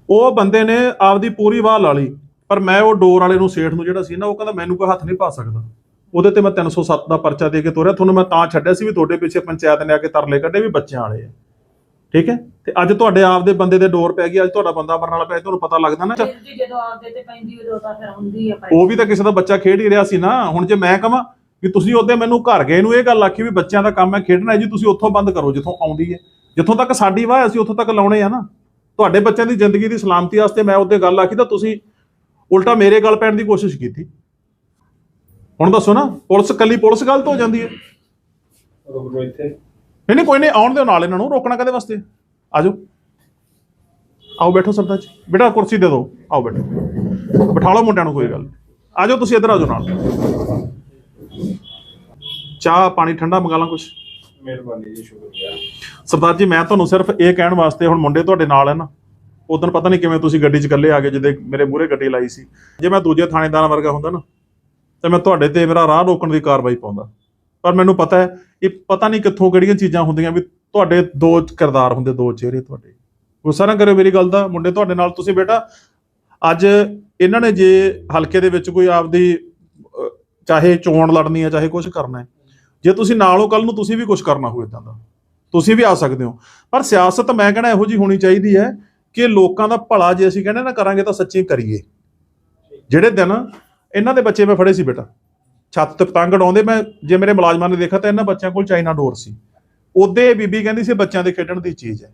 ਉਹ ਬੰਦੇ ਨੇ ਆਪਦੀ ਪੂਰੀ ਵਾਹ ਲਾ ਲਈ ਪਰ ਮੈਂ ਉਹ ਡੋਰ ਵਾਲੇ ਨੂੰ ਸੇਠ ਨੂੰ ਜਿਹੜਾ ਸੀ ਨਾ ਉਹ ਕਹਿੰਦਾ ਮੈਨੂੰ ਕੋਈ ਹੱਥ ਨਹੀਂ ਪਾ ਸਕਦਾ। ਉਹਦੇ ਤੇ ਮੈਂ 307 ਦਾ ਪਰਚਾ ਦੇ ਕੇ ਤੋਰਿਆ ਤੁਹਾਨੂੰ ਮੈਂ ਤਾਂ ਛੱਡਿਆ ਸੀ ਵੀ ਤੁਹਾਡੇ ਪਿੱਛੇ ਪੰਚਾਇਤ ਨੇ ਆ ਕੇ ਤਰਲੇ ਕੱਢੇ ਵੀ ਬੱਚਿਆਂ ਵਾਲੇ ਆ। ਠੀਕ ਹੈ? ਤੇ ਅੱਜ ਤੁਹਾਡੇ ਆਪ ਦੇ ਬੰਦੇ ਦੇ ਡੋਰ ਪੈ ਗਈ ਅੱਜ ਤੁਹਾਡਾ ਬੰਦਾ ਮਰਨ ਵਾਲਾ ਪਿਆ ਤੁਹਾਨੂੰ ਪਤਾ ਲੱਗਦਾ ਨਾ ਜੀ ਜਦੋਂ ਆਪਦੇ ਤੇ ਪੈਂਦੀ ਉਦੋਂ ਤਾਂ ਫਿਰ ਹੁੰਦੀ ਆ ਉਹ ਵੀ ਤਾਂ ਕਿਸੇ ਦਾ ਬੱਚਾ ਖੇਡ ਹੀ ਰਿਹਾ ਸੀ ਨਾ ਹੁਣ ਜੇ ਮੈਂ ਕਹਾਂ ਵੀ ਤੁਸੀਂ ਉਹਦੇ ਮੈਨੂੰ ਘਰ ਗਏ ਨੂੰ ਇਹ ਗੱਲ ਆਖੀ ਵੀ ਬੱਚਿਆਂ ਦਾ ਕੰਮ ਹੈ, ਖੇਡਣਾ ਜੀ, ਤੁਸੀਂ ਉੱਥੋਂ ਬੰਦ ਕਰੋ ਜਿੱਥੋਂ ਆਉਂਦੀ ਹੈ। ਜਿੱਥੋਂ ਤੱਕ ਸਾਡੀ ਵਾਹ ਅਸੀਂ ਉੱਥੋਂ ਤੱਕ ਲਾਉਣੇ ਆ ਨਾ। ਤੁਹਾਡੇ ਬੱਚਿਆਂ ਦੀ ਜ਼ਿੰਦਗੀ ਦੀ ਸਲਾਮਤੀ ਵਾਸਤੇ ਮੈਂ ਉਹਦੇ ਗੱਲ ਆਖੀ ਤਾਂ ਤੁਸੀਂ ਉਲਟਾ ਮੇਰੇ ਗੱਲ ਪੈਣ ਦੀ ਕੋਸ਼ਿਸ਼ ਕੀਤੀ। ਹੁਣ ਦੱਸੋ ਨਾ, ਪੁਲਿਸ, ਕੱਲੀ ਪੁਲਿਸ ਗਲਤ ਹੋ ਜਾਂਦੀ ਹੈ। ਨਹੀਂ ਨਹੀਂ, ਕੋਈ ਨਹੀਂ, ਆਉਣ ਦਿਓ ਨਾਲ ਇਹਨਾਂ ਨੂੰ, ਰੋਕਣਾ ਕਦੇ ਵਾਸਤੇ? ਆਜੋ। ਆਓ ਬੈਠੋ ਸਰਦਾਰ ਜੀ ਬੇਟਾ, ਕੁਰਸੀ ਦੇ ਦਿਓ। ਆਓ ਬੈਠੋ। ਬਿਠਾ ਲਓ ਮੁੰਡਿਆਂ ਨੂੰ ਕੋਈ ਗੱਲ ਨਹੀਂ। ਆਜੋ ਤੁਸੀਂ ਇੱਧਰ ਆਜੋ ਨਾਲ। ਚਾਹ ਪਾਣੀ ਠੰਡਾ ਮੰਗਾ ਲਾਂ ਕੁਛ? ਮਿਹਰਬਾਨੀ ਜੀ ਸ਼ੁਕਰੀਆ। ਸਰਦਾਰ ਜੀ ਮੈਂ ਤੁਹਾਨੂੰ ਸਿਰਫ ਇਹ ਕਹਿਣ ਵਾਸਤੇ ਹੁਣ ਮੁੰਡੇ ਤੁਹਾਡੇ ਨਾਲ ਹੈ ਨਾ ਉਦੋਂ ਪਤਾ ਨਹੀਂ ਕਿਵੇਂ ਤੁਸੀਂ ਗੱਡੀ 'ਚ ਇਕੱਲੇ ਆ ਗਏ ਜਿਹਦੇ ਮੇਰੇ ਮੂਹਰੇ ਗੱਡੀ ਲਾਈ ਸੀ। ਜੇ ਮੈਂ ਦੂਜੇ ਥਾਣੇਦਾਰਾਂ ਵਰਗਾ ਹੁੰਦਾ ਨਾ ਤੇ ਮੈਂ ਤੁਹਾਡੇ ਤੇ ਮੇਰਾ ਰਾਹ ਰੋਕਣ ਦੀ ਕਾਰਵਾਈ ਪਾਉਂਦਾ। ਪਰ ਮੈਨੂੰ ਪਤਾ ਹੈ ਇਹ ਪਤਾ ਨਹੀਂ ਕਿੱਥੋਂ ਕਿਹੜੀਆਂ ਚੀਜ਼ਾਂ ਹੁੰਦੀਆਂ ਵੀ ਤੁਹਾਡੇ ਦੋ ਕਿਰਦਾਰ ਹੁੰਦੇ ਦੋ ਚਿਹਰੇ ਤੁਹਾਡੇ। ਗੁੱਸਾ ਨਾ ਕਰਿਓ ਮੇਰੀ ਗੱਲ ਦਾ ਮੁੰਡੇ ਤੁਹਾਡੇ ਨਾਲ ਤੁਸੀਂ ਬੇਟਾ ਅੱਜ ਇਹਨਾਂ ਨੇ ਜੇ ਹਲਕੇ ਦੇ ਵਿੱਚ ਕੋਈ ਆਪਦੀ ਚਾਹੇ ਚੋਣ ਲੜਨੀ ਹੈ ਚਾਹੇ ਕੁਝ ਕਰਨਾ ਹੈ ਜੇ ਤੁਸੀਂ ਨਾਲੋਂ ਹੋ ਕੱਲ ਨੂੰ ਤੁਸੀਂ ਵੀ ਕੁਝ ਕਰਨਾ ਹੋਵੇ ਇਦਾਂ ਦਾ, ਤੁਸੀਂ ਵੀ ਆ ਸਕਦੇ ਹੋ। ਪਰ ਸਿਆਸਤ ਮੈਂ ਕਹਿੰਦਾ ਇਹੋ ਜੀ ਹੋਣੀ ਚਾਹੀਦੀ ਹੈ ਕਿ ਲੋਕਾਂ ਦਾ ਭਲਾ ਜੇ ਅਸੀਂ ਕਹਿੰਦੇ ਨਾ ਕਰਾਂਗੇ ਤਾਂ ਸੱਚੀ ਕਰੀਏ। ਜਿਹੜੇ ਦਿਨ ਇਹਨਾਂ ਦੇ ਬੱਚੇ ਮੈਂ ਫੜੇ ਸੀ ਬੇਟਾ, ਛੱਤ ਤੇ ਪਤੰਗ ਉਡਾਉਂਦੇ ਮੈਂ, ਜੇ ਮੇਰੇ ਮੁਲਾਜ਼ਮਾਂ ਨੇ ਦੇਖਿਆ ਤਾਂ ਇਹਨਾਂ ਬੱਚਿਆਂ ਕੋਲ ਚਾਈਨਾ ਡੋਰ ਸੀ। ਉਹਦੇ ਇਹ ਬੀਬੀ ਕਹਿੰਦੀ ਸੀ ਬੱਚਿਆਂ ਦੇ ਖੇਡਣ ਦੀ ਚੀਜ਼ ਹੈ।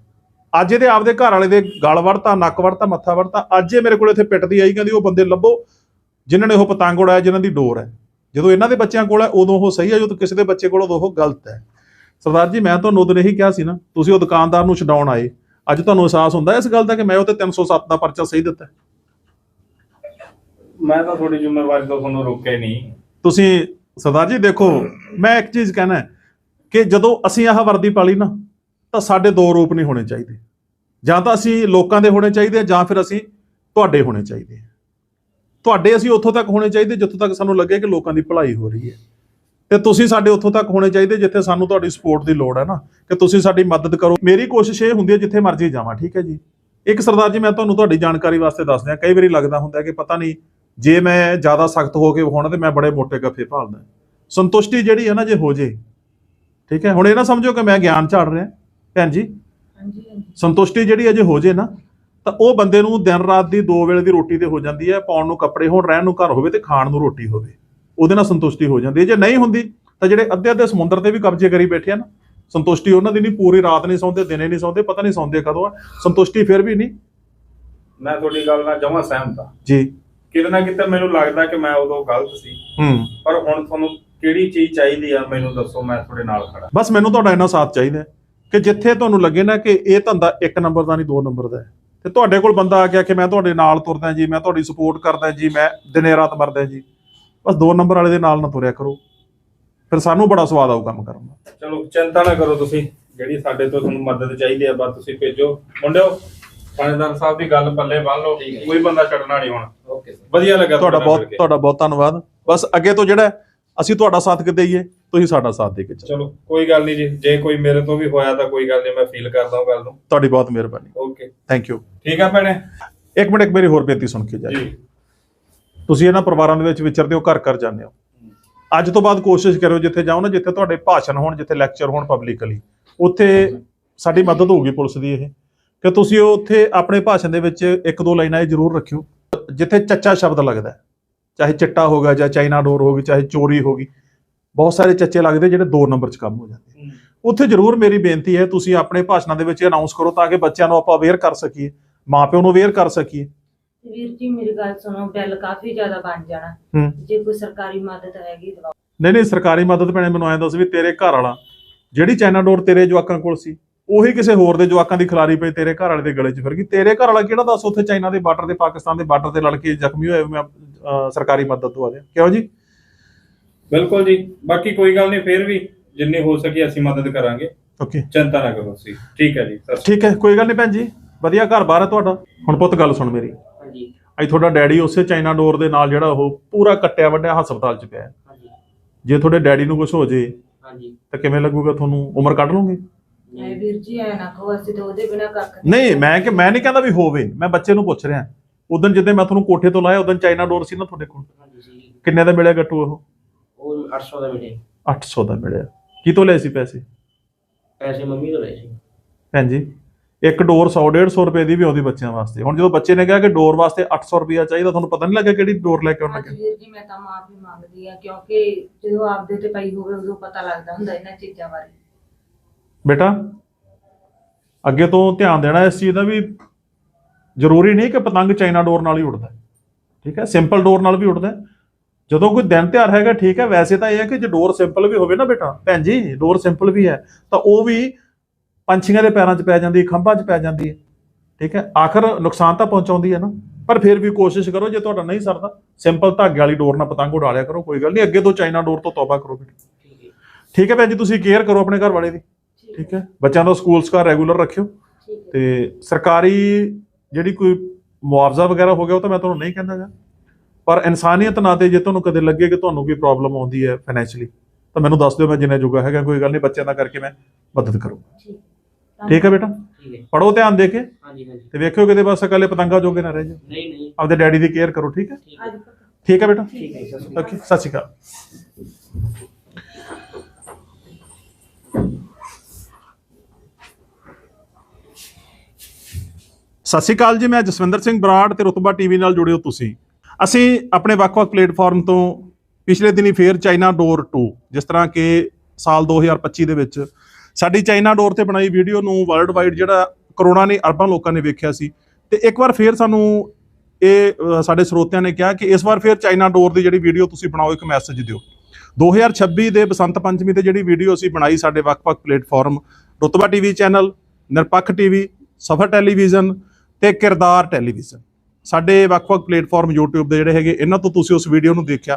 ਅੱਜ ਇਹਦੇ ਆਪਦੇ ਘਰ ਵਾਲੇ ਦੇ ਗਲ ਵੜਤਾ, ਨੱਕ ਵੜਤਾ, ਮੱਥਾ ਵੜਤਾ, ਅੱਜ ਇਹ ਮੇਰੇ ਕੋਲ ਇੱਥੇ ਪਿੱਟਦੀ ਆਈ, ਕਹਿੰਦੀ ਉਹ ਬੰਦੇ ਲੱਭੋ, ਜਿਨ੍ਹਾਂ ਨੇ ਉਹ ਪਤੰਗ ਉਡਾਇਆ, ਜਿਨ੍ਹਾਂ ਦੀ ਡੋਰ ਹੈ। ਜਦੋਂ ਇਹਨਾਂ ਦੇ ਬੱਚਿਆਂ ਕੋਲ ਹੈ ਉਦੋਂ ਉਹ ਸਹੀ ਹੈ ਜਦੋਂ ਕਿਸੇ ਦੇ ਬੱਚੇ ਕੋਲ ਉਦੋਂ ਉਹ ਗਲਤ ਹੈ। ਸਰਦਾਰ ਜੀ ਮੈਂ ਤੁਹਾਨੂੰ ਉਦੋਂ ਇਹੀ ਕਿਹਾ ਸੀ ਨਾ ਤੁਸੀਂ ਉਹ ਦੁਕਾਨਦਾਰ ਨੂੰ ਛਡਾਉਣ ਆਏ। ਅੱਜ ਤੁਹਾਨੂੰ ਅਹਿਸਾਸ ਹੁੰਦਾ ਇਸ ਗੱਲ ਦਾ ਕਿ ਮੈਂ ਉਹ ਤੇ 307 ਦਾ ਪਰਚਾ ਸਹੀ ਦਿੱਤਾ? ਮੈਂ ਤਾਂ ਤੁਹਾਡੀ ਜ਼ਿੰਮੇਵਾਰੀ ਤੋਂ ਤੁਹਾਨੂੰ ਰੋਕਿਆ ਨਹੀਂ। ਤੁਸੀਂ ਸਰਦਾਰ ਜੀ ਦੇਖੋ ਮੈਂ ਇੱਕ ਚੀਜ਼ ਕਹਿਣਾ ਕਿ ਜਦੋਂ ਅਸੀਂ ਆਹ ਵਰਦੀ ਪਾਲੀ ਨਾ ਤਾਂ ਸਾਡੇ ਦੋ ਰੂਪ ਨਹੀਂ ਹੋਣੇ ਚਾਹੀਦੇ। ਜਾਂ ਤਾਂ ਅਸੀਂ ਲੋਕਾਂ ਦੇ ਹੋਣੇ ਚਾਹੀਦੇ ਜਾਂ ਫਿਰ ਅਸੀਂ ਤੁਹਾਡੇ ਹੋਣੇ ਚਾਹੀਦੇ ਤੁਹਾਡੇ ਅਸੀਂ ਉੱਥੋਂ ਤੱਕ ਹੋਣੇ ਚਾਹੀਦੇ ਜਿੱਥੋਂ ਤੱਕ ਸਾਨੂੰ ਲੱਗੇ ਕਿ ਲੋਕਾਂ ਦੀ ਭਲਾਈ ਹੋ ਰਹੀ ਹੈ। ਤੇ ਤੁਸੀਂ ਸਾਡੇ ਉੱਥੋਂ ਤੱਕ ਹੋਣੇ ਚਾਹੀਦੇ ਜਿੱਥੇ ਸਾਨੂੰ ਤੁਹਾਡੀ ਸਪੋਰਟ ਦੀ ਲੋੜ ਹੈ ਨਾ। ਕਿ ਤੁਸੀਂ ਸਾਡੀ ਮਦਦ ਕਰੋ। ਮੇਰੀ ਕੋਸ਼ਿਸ਼ ਇਹ ਹੁੰਦੀ ਹੈ ਜਿੱਥੇ ਮਰਜ਼ੀ ਜਾਵਾਂ ਠੀਕ ਹੈ ਜੀ? ਇੱਕ ਸਰਦਾਰ ਜੀ ਮੈਂ ਤੁਹਾਨੂੰ ਤੁਹਾਡੀ ਜਾਣਕਾਰੀ ਵਾਸਤੇ ਦੱਸ ਦਿਆਂ ਕਈ ਵਾਰੀ ਲੱਗਦਾ ਹੁੰਦਾ ਕਿ ਪਤਾ ਨਹੀਂ ਜੇ ਮੈਂ ਜ਼ਿਆਦਾ ਸਖਤ ਹੋ ਕੇ ਵਿਖਾਉਣਾ ਤੇ ਮੈਂ ਬੜੇ ਮੋਟੇ ਗੱਫੇ ਭਾਲਦਾ। ਸੰਤੁਸ਼ਟੀ ਜਿਹੜੀ ਹੈ ਨਾ ਜੇ ਹੋ ਜੇ ਠੀਕ ਹੈ? ਹੁਣ ਇਹ ਨਾ ਸਮਝੋ ਕਿ ਮੈਂ ਗਿਆਨ ਝਾੜ ਰਿਹਾ। ਭੈਣ ਜੀ ਸੰਤੁਸ਼ਟੀ ਜਿਹੜੀ ਅਜੇ ਹੋ ਜੇ ਨਾ ਤਾਂ ਉਹ ਬੰਦੇ ਨੂੰ ਦਿਨ ਰਾਤ ਦੀ ਦੋ ਵੇਲੇ ਦੀ ਰੋਟੀ ਤੇ ਹੋ ਜਾਂਦੀ ਹੈ ਪਾਉਣ ਨੂੰ ਕੱਪੜੇ ਹੋਣ ਰਹਿਣ ਨੂੰ ਘਰ ਹੋਵੇ ਤੇ ਖਾਣ ਨੂੰ ਰੋਟੀ ਹੋਵੇ। ਉਹਦੇ ਨਾਲ ਸੰਤੁਸ਼ਟੀ ਹੋ ਜਾਂਦੀ ਹੈ। ਜੇ ਨਹੀਂ ਹੁੰਦੀ ਤਾਂ ਜਿਹੜੇ ਅੱਧੇ ਅੱਧੇ ਸਮੁੰਦਰ ਤੇ ਵੀ ਕਬਜ਼ੇ ਕਰੀ ਬੈਠੇ ਆ ਨਾ ਸੰਤੁਸ਼ਟੀ ਉਹਨਾਂ ਦੀ ਨਹੀਂ ਪੂਰੀ ਰਾਤ ਨਹੀਂ ਸੌਂਦੇ ਦਿਨੇ ਨਹੀਂ ਸੌਂਦੇ ਪਤਾ ਨਹੀਂ ਸੌਂਦੇ ਕਦੋਂ ਆ। ਸੰਤੁਸ਼ਟੀ ਫਿਰ ਵੀ ਨਹੀਂ। ਮੈਂ ਤੁਹਾਡੀ ਗੱਲ ਨਾਲ ਜਮਾਂ ਸਹਿਮਤ ਹਾਂ। ਜੀ। ਕਿਤੇ ਨਾ ਕਿਤੇ ਮੈਨੂੰ ਲੱਗਦਾ ਕਿ ਮੈਂ ਉਦੋਂ ਗਲਤ ਸੀ। ਹੂੰ। ਪਰ ਹੁਣ ਤੁਹਾਨੂੰ ਕਿਹੜੀ ਚੀਜ਼ ਚਾਹੀਦੀ ਆ ਮੈਨੂੰ ਦੱਸੋ ਮੈਂ ਤੁਹਾਡੇ ਨਾਲ ਖੜਾ ਬਸ ਮੈਨੂੰ ਤੁਹਾਡਾ ਇੰਨਾ ਸਾਥ ਚਾਹੀਦਾ ਕਿ ਜਿੱਥੇ ਤੁਹਾਨੂੰ ਲੱਗੇ ਨਾ ਕਿ ਇਹ ਧੰਦਾ ਇੱਕ ਨੰਬਰ ਦਾ ਨਹੀਂ ਦੋ ਨੰਬਰ ਦਾ ਹੈ। ਤੇ ਤੁਹਾਡੇ ਕੋਲ ਬੰਦਾ ਆ ਗਿਆ ਕਿ ਮੈਂ ਤੁਹਾਡੇ ਨਾਲ ਤੁਰਦਾ ਜੀ ਮੈਂ ਤੁਹਾਡੀ ਸਪੋਰਟ ਕਰਦਾ ਜੀ ਮੈਂ ਦਿਨੇ ਰਾਤ ਮਰਦਾ ਜੀ। ਬਸ ਦੋ ਨੰਬਰ ਵਾਲੇ ਦੇ ਨਾਲ ਨਾ ਤੁਰਿਆ ਕਰੋ। ਫਿਰ ਸਾਨੂੰ ਬੜਾ ਸਵਾਦ ਆਊ ਕੰਮ ਕਰਨ ਦਾ। ਚਲੋ ਚਿੰਤਾ ਨਾ ਕਰੋ ਤੁਸੀਂ। ਜਿਹੜੀ ਸਾਡੇ ਤੋਂ ਤੁਹਾਨੂੰ ਮਦਦ ਚਾਹੀਦੀ ਆ ਬਸ ਤੁਸੀਂ ਭੇਜੋ। ਮੁੰਡਿਓ ਥਾਣੇਦਾਰ ਸਾਹਿਬ ਦੀ ਗੱਲ ਪੱਲੇ ਬੰਨ ਲਓ। ਕੋਈ ਬੰਦਾ ਛੱਡਣਾ ਨਹੀਂ ਹੁਣ। Okay sir. ਵਧੀਆ ਲੱਗਾ ਤੁਹਾਡਾ ਬਹੁਤ। ਤੁਹਾਡਾ ਬਹੁਤ ਧੰਨਵਾਦ। ਬਸ ਅੱਗੇ ਤੋਂ ਜਿਹੜਾ ਅਸੀਂ ਤੁਹਾਡਾ ਸਾਥ ਕਿ ਦੇਈਏ ਤੁਸੀਂ ਸਾਡਾ ਸਾਥ ਦੇ ਕੇ ਚੱਲੋ। ਚਲੋ ਕੋਈ ਗੱਲ ਨਹੀਂ ਜੀ। ਜੇ ਕੋਈ ਮੇਰੇ ਤੋਂ ਵੀ ਹੋਇਆ ਤਾਂ ਕੋਈ ਗੱਲ ਨਹੀਂ ਮੈਂ ਫੀਲ ਕਰਦਾ ਹਾਂ ਗੱਲ ਨੂੰ। ਤੁਹਾਡੀ ਬਹੁਤ ਮਿਹਰਬਾਨੀ। ਓਕੇ ਥੈਂਕ ਯੂ ਠੀਕ ਆ ਭੈਣੇ? ਇੱਕ ਮਿੰਟ ਇੱਕ ਮੇਰੀ ਹੋਰ ਬੇਨਤੀ ਸੁਣ ਕੇ ਜਾਓ ਜੀ। ਤੁਸੀਂ ਇਹਨਾਂ ਪਰਿਵਾਰਾਂ ਦੇ ਵਿੱਚ ਵਿਚਰਦੇ ਹੋ ਘਰ ਘਰ ਜਾਂਦੇ ਹੋ। ਅੱਜ ਤੋਂ ਬਾਅਦ ਕੋਸ਼ਿਸ਼ ਕਰਿਓ ਜਿੱਥੇ ਜਾਓ ਨਾ ਜਿੱਥੇ ਤੁਹਾਡੇ ਭਾਸ਼ਣ ਹੋਣ ਜਿੱਥੇ ਲੈਕਚਰ ਹੋਣ ਪਬਲਿਕਲੀ ਉੱਥੇ ਸਾਡੀ ਮਦਦ ਹੋਊਗੀ ਪੁਲਿਸ ਦੀ ਇਹ। ਕਿ ਤੁਸੀਂ ਉਹ ਉੱਥੇ ਆਪਣੇ ਭਾਸ਼ਣ ਦੇ ਵਿੱਚ ਇੱਕ ਦੋ ਲਾਈਨਾਂ ਇਹ ਜ਼ਰੂਰ ਰੱਖਿਓ। ਜਿੱਥੇ ਚੱਚਾ ਸ਼ਬਦ ਲੱਗਦਾ ਚਾਹੇ ਚਿੱਟਾ ਹੋਗਾ ਜਾਂ ਚਾਈਨਾ ਡੋਰ ਹੋਗੀ ਚਾਹੇ ਚੋਰੀ ਹੋਗੀ ਬਹੁਤ ਸਾਰੇ ਚੱਚੇ ਲੱਗਦੇ ਜਿਹੜੇ ਦੋ ਨੰਬਰ 'ਚ ਕੰਮ ਹੋ ਜਾਂਦੇ ਉੱਥੇ ਜ਼ਰੂਰ ਮੇਰੀ ਬੇਨਤੀ ਹੈ ਤੁਸੀਂ ਆਪਣੇ ਭਾਸ਼ਣਾਂ ਦੇ ਵਿੱਚ ਅਨਾਉਂਸ ਕਰੋ ਤਾਂ ਕਿ ਬੱਚਿਆਂ ਨੂੰ ਆਪਾਂ ਅਵੇਅਰ ਕਰ ਸਕੀਏ ਮਾਪਿਆਂ ਨੂੰ ਅਵੇਅਰ ਕਰ ਸਕੀਏ। ਵੀਰ ਜੀ ਮੇਰੀ ਗੱਲ ਸੁਣੋ ਬਿੱਲ ਕਾਫੀ ਜ਼ਿਆਦਾ ਬਣ ਜਾਣਾ। ਜੇ ਕੋਈ ਸਰਕਾਰੀ ਮਦਦ ਹੈਗੀ ਦਵਾਓ ਨਹੀਂ ਨਹੀਂ ਸਰਕਾਰੀ ਮਦਦ ਭੈਣੇ ਮੈਨੂੰ ਐਂ ਦੱਸ ਵੀ ਤੇਰੇ ਘਰ ਵਾਲਾ ਜਿਹੜੀ ਚਾਈਨਾ ਡੋਰ ਤੇਰੇ ਜਵਾਕਾਂ ਕੋਲ ਸੀ ਉਹੀ ਕਿਸੇ ਹੋਰ ਦੇ ਜਵਾਕਾਂ ਦੀ ਖਿਲਾਰੀ ਪਈ ਤੇਰੇ ਘਰ ਵਾਲੇ ਦੇ ਗਲੇ 'ਚ ਫਿਰ ਗਈ। ਤੇਰੇ ਘਰ ਵਾਲਾ ਕਿਹੜਾ ਦੱਸ ਉੱਥੇ ਚਾਈਨਾ ਦੇ ਬਾਰਡਰ ਤੇ ਪਾਕਿਸਤਾਨ ਦੇ ਬਾਰਡਰ ਤੇ ਲੜ ਕੇ ਜ਼ਖਮੀ ਹੋਇਆ ਮੈਂ ਸਰਕਾਰੀ ਮਦਦ ਦਵਾ ਦਿਆਂ ਕਿਉਂ ਜੀ? ਬਿਲਕੁਲ ਜੀ। ਬਾਕੀ ਕੋਈ ਗੱਲ ਨਹੀਂ ਫੇਰ ਵੀ ਜਿੰਨੀ ਹੋ ਸਕੀ ਅਸੀਂ ਮਦਦ ਕਰਾਂਗੇ। ਓਕੇ। ਚਿੰਤਾ ਨਾ ਕਰੋ ਤੁਸੀਂ। ਠੀਕ ਹੈ ਜੀ ਸਤਿ ਸ਼੍ਰੀ ਠੀਕ ਹੈ ਕੋਈ ਗੱਲ ਨਹੀਂ ਭੈਣ ਜੀ। ਵਧੀਆ ਘਰ ਬਾਰ ਹੈ ਤੁਹਾਡਾ? ਹੁਣ ਪੁੱਤ ਗੱਲ ਸੁਣ ਮੇਰੀ। ਹਾਂਜੀ। ਅੱਜ ਤੁਹਾਡਾ ਡੈਡੀ ਉਸੇ ਚਾਈਨਾ ਡੋਰ ਦੇ ਨਾਲ ਜਿਹੜਾ ਉਹ ਪੂਰਾ ਕੱਟਿਆ ਵੱਡਿਆ ਹਸਪਤਾਲ 'ਚ ਪਿਆ ਹੈ। ਹਾਂਜੀ। ਜੇ ਤੁਹਾਡੇ ਡੈਡੀ ਨੂੰ ਕੁਝ ਹੋ ਜੇ ਹਾਂਜੀ। ਤਾਂ ਕਿਵੇਂ ਲੱਗੂਗਾ ਤੁਹਾਨੂੰ? ਉਮਰ ਕੱਢ ਲਓਗੇ? ਐ ਵੀਰ ਜੀ ਐ ਨਾ ਕਹੋ ਅਸੀਂ ਤਾਂ ਉਹਦੇ ਬਿਨਾ ਕੱਖ ਨਹੀਂ ਮੈਂ ਕਿ ਮੈਂ ਨਹੀਂ ਕਹਿੰਦਾ ਵੀ ਹੋਵੇ। ਮੈਂ ਬੱਚੇ ਨੂੰ ਪੁੱਛ ਰਿਹਾ। ਉਦੋਂ ਜਦੋਂ ਮੈਂ ਤੁਹਾਨੂੰ ਕੋਠੇ ਤੋਂ ਲਾਇਆ ਉਦੋਂ ਚਾਈਨਾ ਡੋਰ ਸੀ ਨਾ ਤੁਹਾਡੇ ਕੋਲ? ਹਾਂਜੀ। ਜੀ ਕਿੰਨੇ ਦਾ ਮਿਲਿਆ ਗੱਟੂ ਉਹ? ਉਹ 800 ਦਾ ਮਿਲੇ। 800 ਦਾ ਮਿਲਿਆ। ਕੀ ਤੋਂ ਲਏ ਸੀ ਪੈਸੇ? ਪੈਸੇ ਮੰਮੀ ਤੋਂ ਲਏ ਸੀ। ਭੈਣ ਜੀ ਇੱਕ ਡੋਰ 100 150 ਰੁਪਏ ਦੀ ਵੀ ਆਉਂਦੀ ਬੱਚਿਆਂ ਵਾਸਤੇ। ਹੁਣ ਜਦੋਂ ਬੱਚੇ ਨੇ ਕਿਹਾ ਕਿ ਡੋਰ ਵਾਸਤੇ 800 ਰੁਪਿਆ ਚਾਹੀਦਾ ਤੁਹਾਨੂੰ ਪਤਾ ਨਹੀਂ ਲੱਗਿਆ ਕਿਹੜੀ ਡੋਰ ਲੈ ਕੇ ਆਉਣਾ ਵੀਰ ਜੀ ਮੈਂ ਤਾਂ ਮਾਫੀ ਮੰਗਦੀ ਆ ਕਿਉਂਕਿ ਜਦੋਂ ਆਪਦੇ ਤੇ ਪਈ ਹੋਵੇ ਉਦੋਂ ਪਤਾ ਲੱਗਦਾ ਹੁੰਦਾ ਇਹਨਾਂ ਚੀਜ਼ਾਂ ਬਾਰੇ। ਬੇਟਾ ਅੱਗੇ ਤੋਂ ਧਿਆਨ ਦੇਣਾ ਇਸ ਚੀਜ਼ ਦਾ ਵੀ ਜ਼ਰੂਰੀ ਨਹੀਂ ਕਿ ਪਤੰਗ ਚਾਈਨਾ ਡੋਰ ਨਾਲ ਹੀ ਉੱਡਦਾ। ਠੀਕ ਹੈ ਸਿੰਪਲ ਡੋਰ ਨਾਲ ਵੀ ਉੱਡਦਾ। ਜਦੋਂ ਕੋਈ ਦਿਨ ਤਿਉਹਾਰ ਹੈਗਾ ਠੀਕ ਹੈ ਵੈਸੇ ਤਾਂ ਇਹ ਹੈ ਕਿ ਜੇ ਡੋਰ ਸਿੰਪਲ ਵੀ ਹੋਵੇ ਨਾ ਬੇਟਾ ਭੈਣ ਜੀ ਡੋਰ ਸਿੰਪਲ ਵੀ ਹੈ ਤਾਂ ਉਹ ਵੀ ਪੰਛੀਆਂ ਦੇ ਪੈਰਾਂ 'ਚ ਪੈ ਜਾਂਦੀ ਹੈ ਖੰਭਾਂ 'ਚ ਪੈ ਜਾਂਦੀ ਹੈ ਠੀਕ ਹੈ ਆਖਰ ਨੁਕਸਾਨ ਤਾਂ ਪਹੁੰਚਾਉਂਦੀ ਹੈ ਨਾ ਪਰ ਫਿਰ ਵੀ ਕੋਸ਼ਿਸ਼ ਕਰੋ ਜੇ ਤੁਹਾਡਾ ਨਹੀਂ ਸਰਦਾ ਸਿੰਪਲ ਧਾਗੇ ਵਾਲੀ ਡੋਰ ਨਾਲ ਪਤੰਗ ਉਡਾ ਲਿਆ ਕਰੋ ਕੋਈ ਗੱਲ ਨਹੀਂ ਅੱਗੇ ਤੋਂ ਚਾਈਨਾ ਡੋਰ ਤੋਂ ਤੌਬਾ ਕਰੋ ਬੇਟਾ। ਠੀਕ ਹੈ ਭੈਣ ਜੀ ਤੁਸੀਂ ਕੇਅਰ ਕਰੋ ਆਪਣੇ ਘਰ ਵਾਲੇ ਦੀ ਠੀਕ ਹੈ ਬੱਚਿਆਂ ਦਾ ਸਕੂਲ ਸਕਾ ਰੈਗੂਲਰ ਰੱਖਿਓ ਤੇ ਸਰਕਾਰੀ ਜਿਹੜੀ ਕੋਈ ਮੁਆਵਜ਼ਾ ਵਗੈਰਾ ਹੋ ਗਿਆ ਉਹ ਤਾਂ ਮੈਂ ਤੁਹਾਨੂੰ ਨਹੀਂ ਕਹਿੰਦਾਗਾ ਪਰ ਇਨਸਾਨੀਅਤ ਨਾਤੇ ਜੇ ਤੁਹਾਨੂੰ ਕਦੇ ਲੱਗੇ ਕਿ ਤੁਹਾਨੂੰ ਕੋਈ ਪ੍ਰੋਬਲਮ ਆਉਂਦੀ ਹੈ ਫਾਈਨੈਂਸ਼ਲੀ ਤਾਂ ਮੈਨੂੰ ਦੱਸ ਦਿਓ ਮੈਂ ਜਿੰਨੇ ਜੋਗਾ ਹੈਗਾ ਕੋਈ ਗੱਲ ਨਹੀਂ ਬੱਚਿਆਂ ਦਾ ਕਰਕੇ ਮੈਂ ਮਦਦ ਕਰੂੰਗਾ। ਠੀਕ। ਹੈ ਬੇਟਾ? ਪੜੋ ਧਿਆਨ ਦੇ ਕੇ ਹਾਂਜੀ ਹਾਂਜੀ। ਤੇ ਵੇਖਿਓ ਕਿਤੇ ਬਸ ਇਕੱਲੇ ਪਤੰਗਾ ਜੋਗੇ ਨਾ ਰਹਿ ਜਾਓ। ਨਹੀਂ ਨਹੀਂ। ਆਪਦੇ ਡੈਡੀ ਦੀ ਕੇਅਰ ਕਰੋ ਠੀਕ ਹੈ? ਠੀਕ ਹੈ। ਬੇਟਾ? ਠੀਕ ਹੈ। ਓਕੇ ਸਤਿ ਸ਼੍ਰੀ ਅਕਾਲ। ਸਤਿ ਸ਼੍ਰੀ ਅਕਾਲ ਜੀ ਮੈਂ ਜਸਵਿੰਦਰ ਸਿੰਘ ਬਰਾੜ ਤੇ ਰੁਤਬਾ ਟੀਵੀ ਨਾਲ ਜੁੜੇ ਹੋ ਤੁਸੀਂ। ਅਸੀਂ ਆਪਣੇ ਵੱਖ-ਵੱਖ ਪਲੇਟਫਾਰਮ ਤੋਂ ਪਿਛਲੇ ਦਿਨੀ ਫੇਰ ਚਾਈਨਾ ਡੋਰ 2 ਜਿਸ ਤਰ੍ਹਾਂ ਕਿ ਸਾਲ 2025 ਦੇ ਵਿੱਚ ਸਾਡੀ ਚਾਈਨਾ ਡੋਰ ਤੇ ਬਣਾਈ ਵੀਡੀਓ ਨੂੰ ਵਰਲਡ ਵਾਈਡ ਜਿਹੜਾ ਕਰੋਨਾ ਨੇ ਅਰਬਾਂ ਲੋਕਾਂ ਨੇ ਵੇਖਿਆ ਸੀ। ਤੇ ਇੱਕ ਵਾਰ ਫੇਰ ਸਾਨੂੰ ਇਹ ਸਾਡੇ ਸਰੋਤਿਆਂ ਨੇ ਕਿਹਾ ਕਿ ਇਸ ਵਾਰ ਫਿਰ ਚਾਈਨਾ ਡੋਰ ਦੀ ਜਿਹੜੀ ਵੀਡੀਓ ਤੁਸੀਂ ਬਣਾਓ, ਇੱਕ ਮੈਸੇਜ ਦਿਓ। 2026 ਦੇ ਬਸੰਤ ਪੰਚਮੀ ਤੇ ਜਿਹੜੀ ਵੀਡੀਓ ਅਸੀਂ ਬਣਾਈ ਸਾਡੇ ਵੱਖ-ਵੱਖ platform, Rutba TV channel, Nirpakh TV, Safar television ਤੇ ਕਿਰਦਾਰ ਟੈਲੀਵਿਜ਼ਨ। ਸਾਡੇ ਵੱਖ-ਵੱਖ ਪਲੇਟਫਾਰਮ YouTube ਦੇ ਜਿਹੜੇ ਹੈਗੇ, ਇਹਨਾਂ ਤੋਂ ਤੁਸੀਂ ਉਸ ਵੀਡੀਓ ਨੂੰ ਦੇਖਿਆ।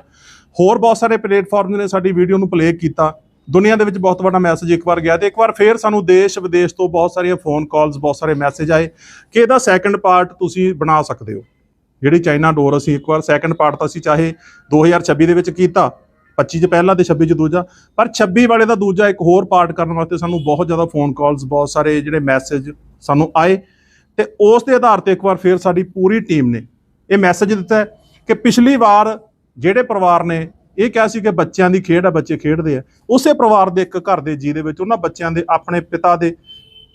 ਹੋਰ ਬਹੁਤ ਸਾਰੇ ਪਲੇਟਫਾਰਮ ਨੇ ਸਾਡੀ ਵੀਡੀਓ ਨੂੰ ਪਲੇ ਕੀਤਾ। ਦੁਨੀਆ ਦੇ ਵਿੱਚ ਬਹੁਤ ਵੱਡਾ ਮੈਸੇਜ ਇੱਕ ਵਾਰ ਗਿਆ ਤੇ ਇੱਕ ਵਾਰ ਫੇਰ ਸਾਨੂੰ ਦੇਸ਼ ਵਿਦੇਸ਼ ਤੋਂ ਬਹੁਤ ਸਾਰੀਆਂ ਫੋਨ ਕਾਲਸ ਬਹੁਤ ਸਾਰੇ ਮੈਸੇਜ ਆਏ ਕਿ ਇਹਦਾ ਸੈਕੰਡ ਪਾਰਟ ਤੁਸੀਂ ਬਣਾ ਸਕਦੇ ਹੋ। ਜਿਹੜੀ ਚਾਈਨਾ ਡੋਰ ਅਸੀਂ ਇੱਕ ਵਾਰ ਸੈਕੰਡ ਪਾਰਟ ਤਾਂ ਅਸੀਂ ਚਾਹੇ 2026 ਦੇ ਵਿੱਚ ਕੀਤਾ 25 ਚ ਪਹਿਲਾ ਤੇ 26 ਚ ਦੂਜਾ, ਪਰ 26 ਵਾਲੇ ਦਾ ਦੂਜਾ ਇੱਕ ਹੋਰ ਪਾਰਟ ਕਰਨ ਵਾਸਤੇ ਸਾਨੂੰ ਬਹੁਤ ਜ਼ਿਆਦਾ ਫੋਨ ਕਾਲਸ ਬਹੁਤ ਸਾਰੇ ਜਿਹੜੇ ਮੈਸੇਜ ਸਾਨੂੰ ਆਏ। ਤੇ ਉਸ ਦੇ ਆਧਾਰ ਤੇ ਇੱਕ ਵਾਰ ਫਿਰ ਸਾਡੀ ਪੂਰੀ ਟੀਮ ਨੇ ਇਹ ਮੈਸੇਜ ਦਿੱਤਾ ਕਿ ਪਿਛਲੀ ਵਾਰ ਜਿਹੜੇ ਪਰਿਵਾਰ ਨੇ ਇਹ ਕਿਹਾ ਸੀ ਕਿ ਬੱਚਿਆਂ ਦੀ ਖੇਡ ਆ, ਬੱਚੇ ਖੇਡਦੇ ਆ। ਉਸੇ ਪਰਿਵਾਰ ਦੇ ਇੱਕ ਘਰ ਦੇ ਜੀ ਦੇ ਵਿੱਚ ਉਹਨਾਂ ਬੱਚਿਆਂ ਦੇ ਆਪਣੇ ਪਿਤਾ ਦੇ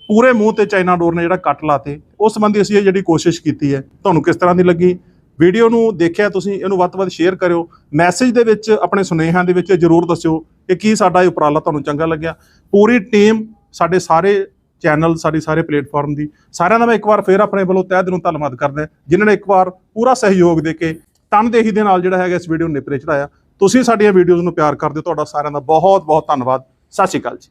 ਪੂਰੇ ਮੂੰਹ ਤੇ ਚਾਈਨਾ ਡੋਰ ਨੇ ਜਿਹੜਾ ਕੱਟ ਲਾਤੇ। ਉਸ ਸੰਬੰਧੀ ਅਸੀਂ ਇਹ ਜਿਹੜੀ ਕੋਸ਼ਿਸ਼ ਕੀਤੀ ਹੈ, ਤੁਹਾਨੂੰ ਕਿਸ ਤਰ੍ਹਾਂ ਦੀ ਲੱਗੀ? ਵੀਡੀਓ ਨੂੰ ਦੇਖਿਆ ਤੁਸੀਂ, ਇਹਨੂੰ ਵੱਧ ਤੋਂ ਵੱਧ ਸ਼ੇਅਰ ਕਰਿਓ। ਮੈਸੇਜ ਦੇ ਵਿੱਚ ਆਪਣੇ ਸੁਨੇਹਿਆਂ ਦੇ ਵਿੱਚ ਜਰੂਰ ਦੱਸਿਓ ਕਿ ਕੀ ਸਾਡਾ ਇਹ ਉਪਰਾਲਾ ਤੁਹਾਨੂੰ ਚੰਗਾ ਲੱਗਿਆ। ਪੂਰੀ ਟੀਮ ਸਾਡੇ ਸਾਰੇ ਚੈਨਲ, ਸਾਡੀ ਸਾਰੇ ਪਲੇਟਫਾਰਮ ਦੀ। ਸਾਰਿਆਂ ਦਾ ਮੈਂ ਇੱਕ ਵਾਰ ਫੇਰ ਆਪਣੇ ਵੱਲੋਂ ਤਹਿ ਦਿਲੋਂ ਧੰਨਵਾਦ ਕਰਦਾ ਜਿਨ੍ਹਾਂ ਨੇ ਇੱਕ ਵਾਰ ਪੂਰਾ ਸਹਿਯੋਗ ਦੇ ਕੇ ਤਨਦੇਹੀ ਦੇ ਨਾਲ ਜਿਹੜਾ ਹੈਗਾ ਇਸ ਵੀਡੀਓ ਨੂੰ ਨਿਪਰੇ ਚੜਾਇਆ। ਤੁਸੀਂ ਸਾਡੀਆਂ ਵੀਡੀਓਜ਼ ਨੂੰ ਪਿਆਰ ਕਰਦੇ ਹੋ, ਤੁਹਾਡਾ ਸਾਰਿਆਂ ਦਾ ਬਹੁਤ ਬਹੁਤ ਧੰਨਵਾਦ। ਸਤਿ ਸ਼੍ਰੀ ਅਕਾਲ ਜੀ।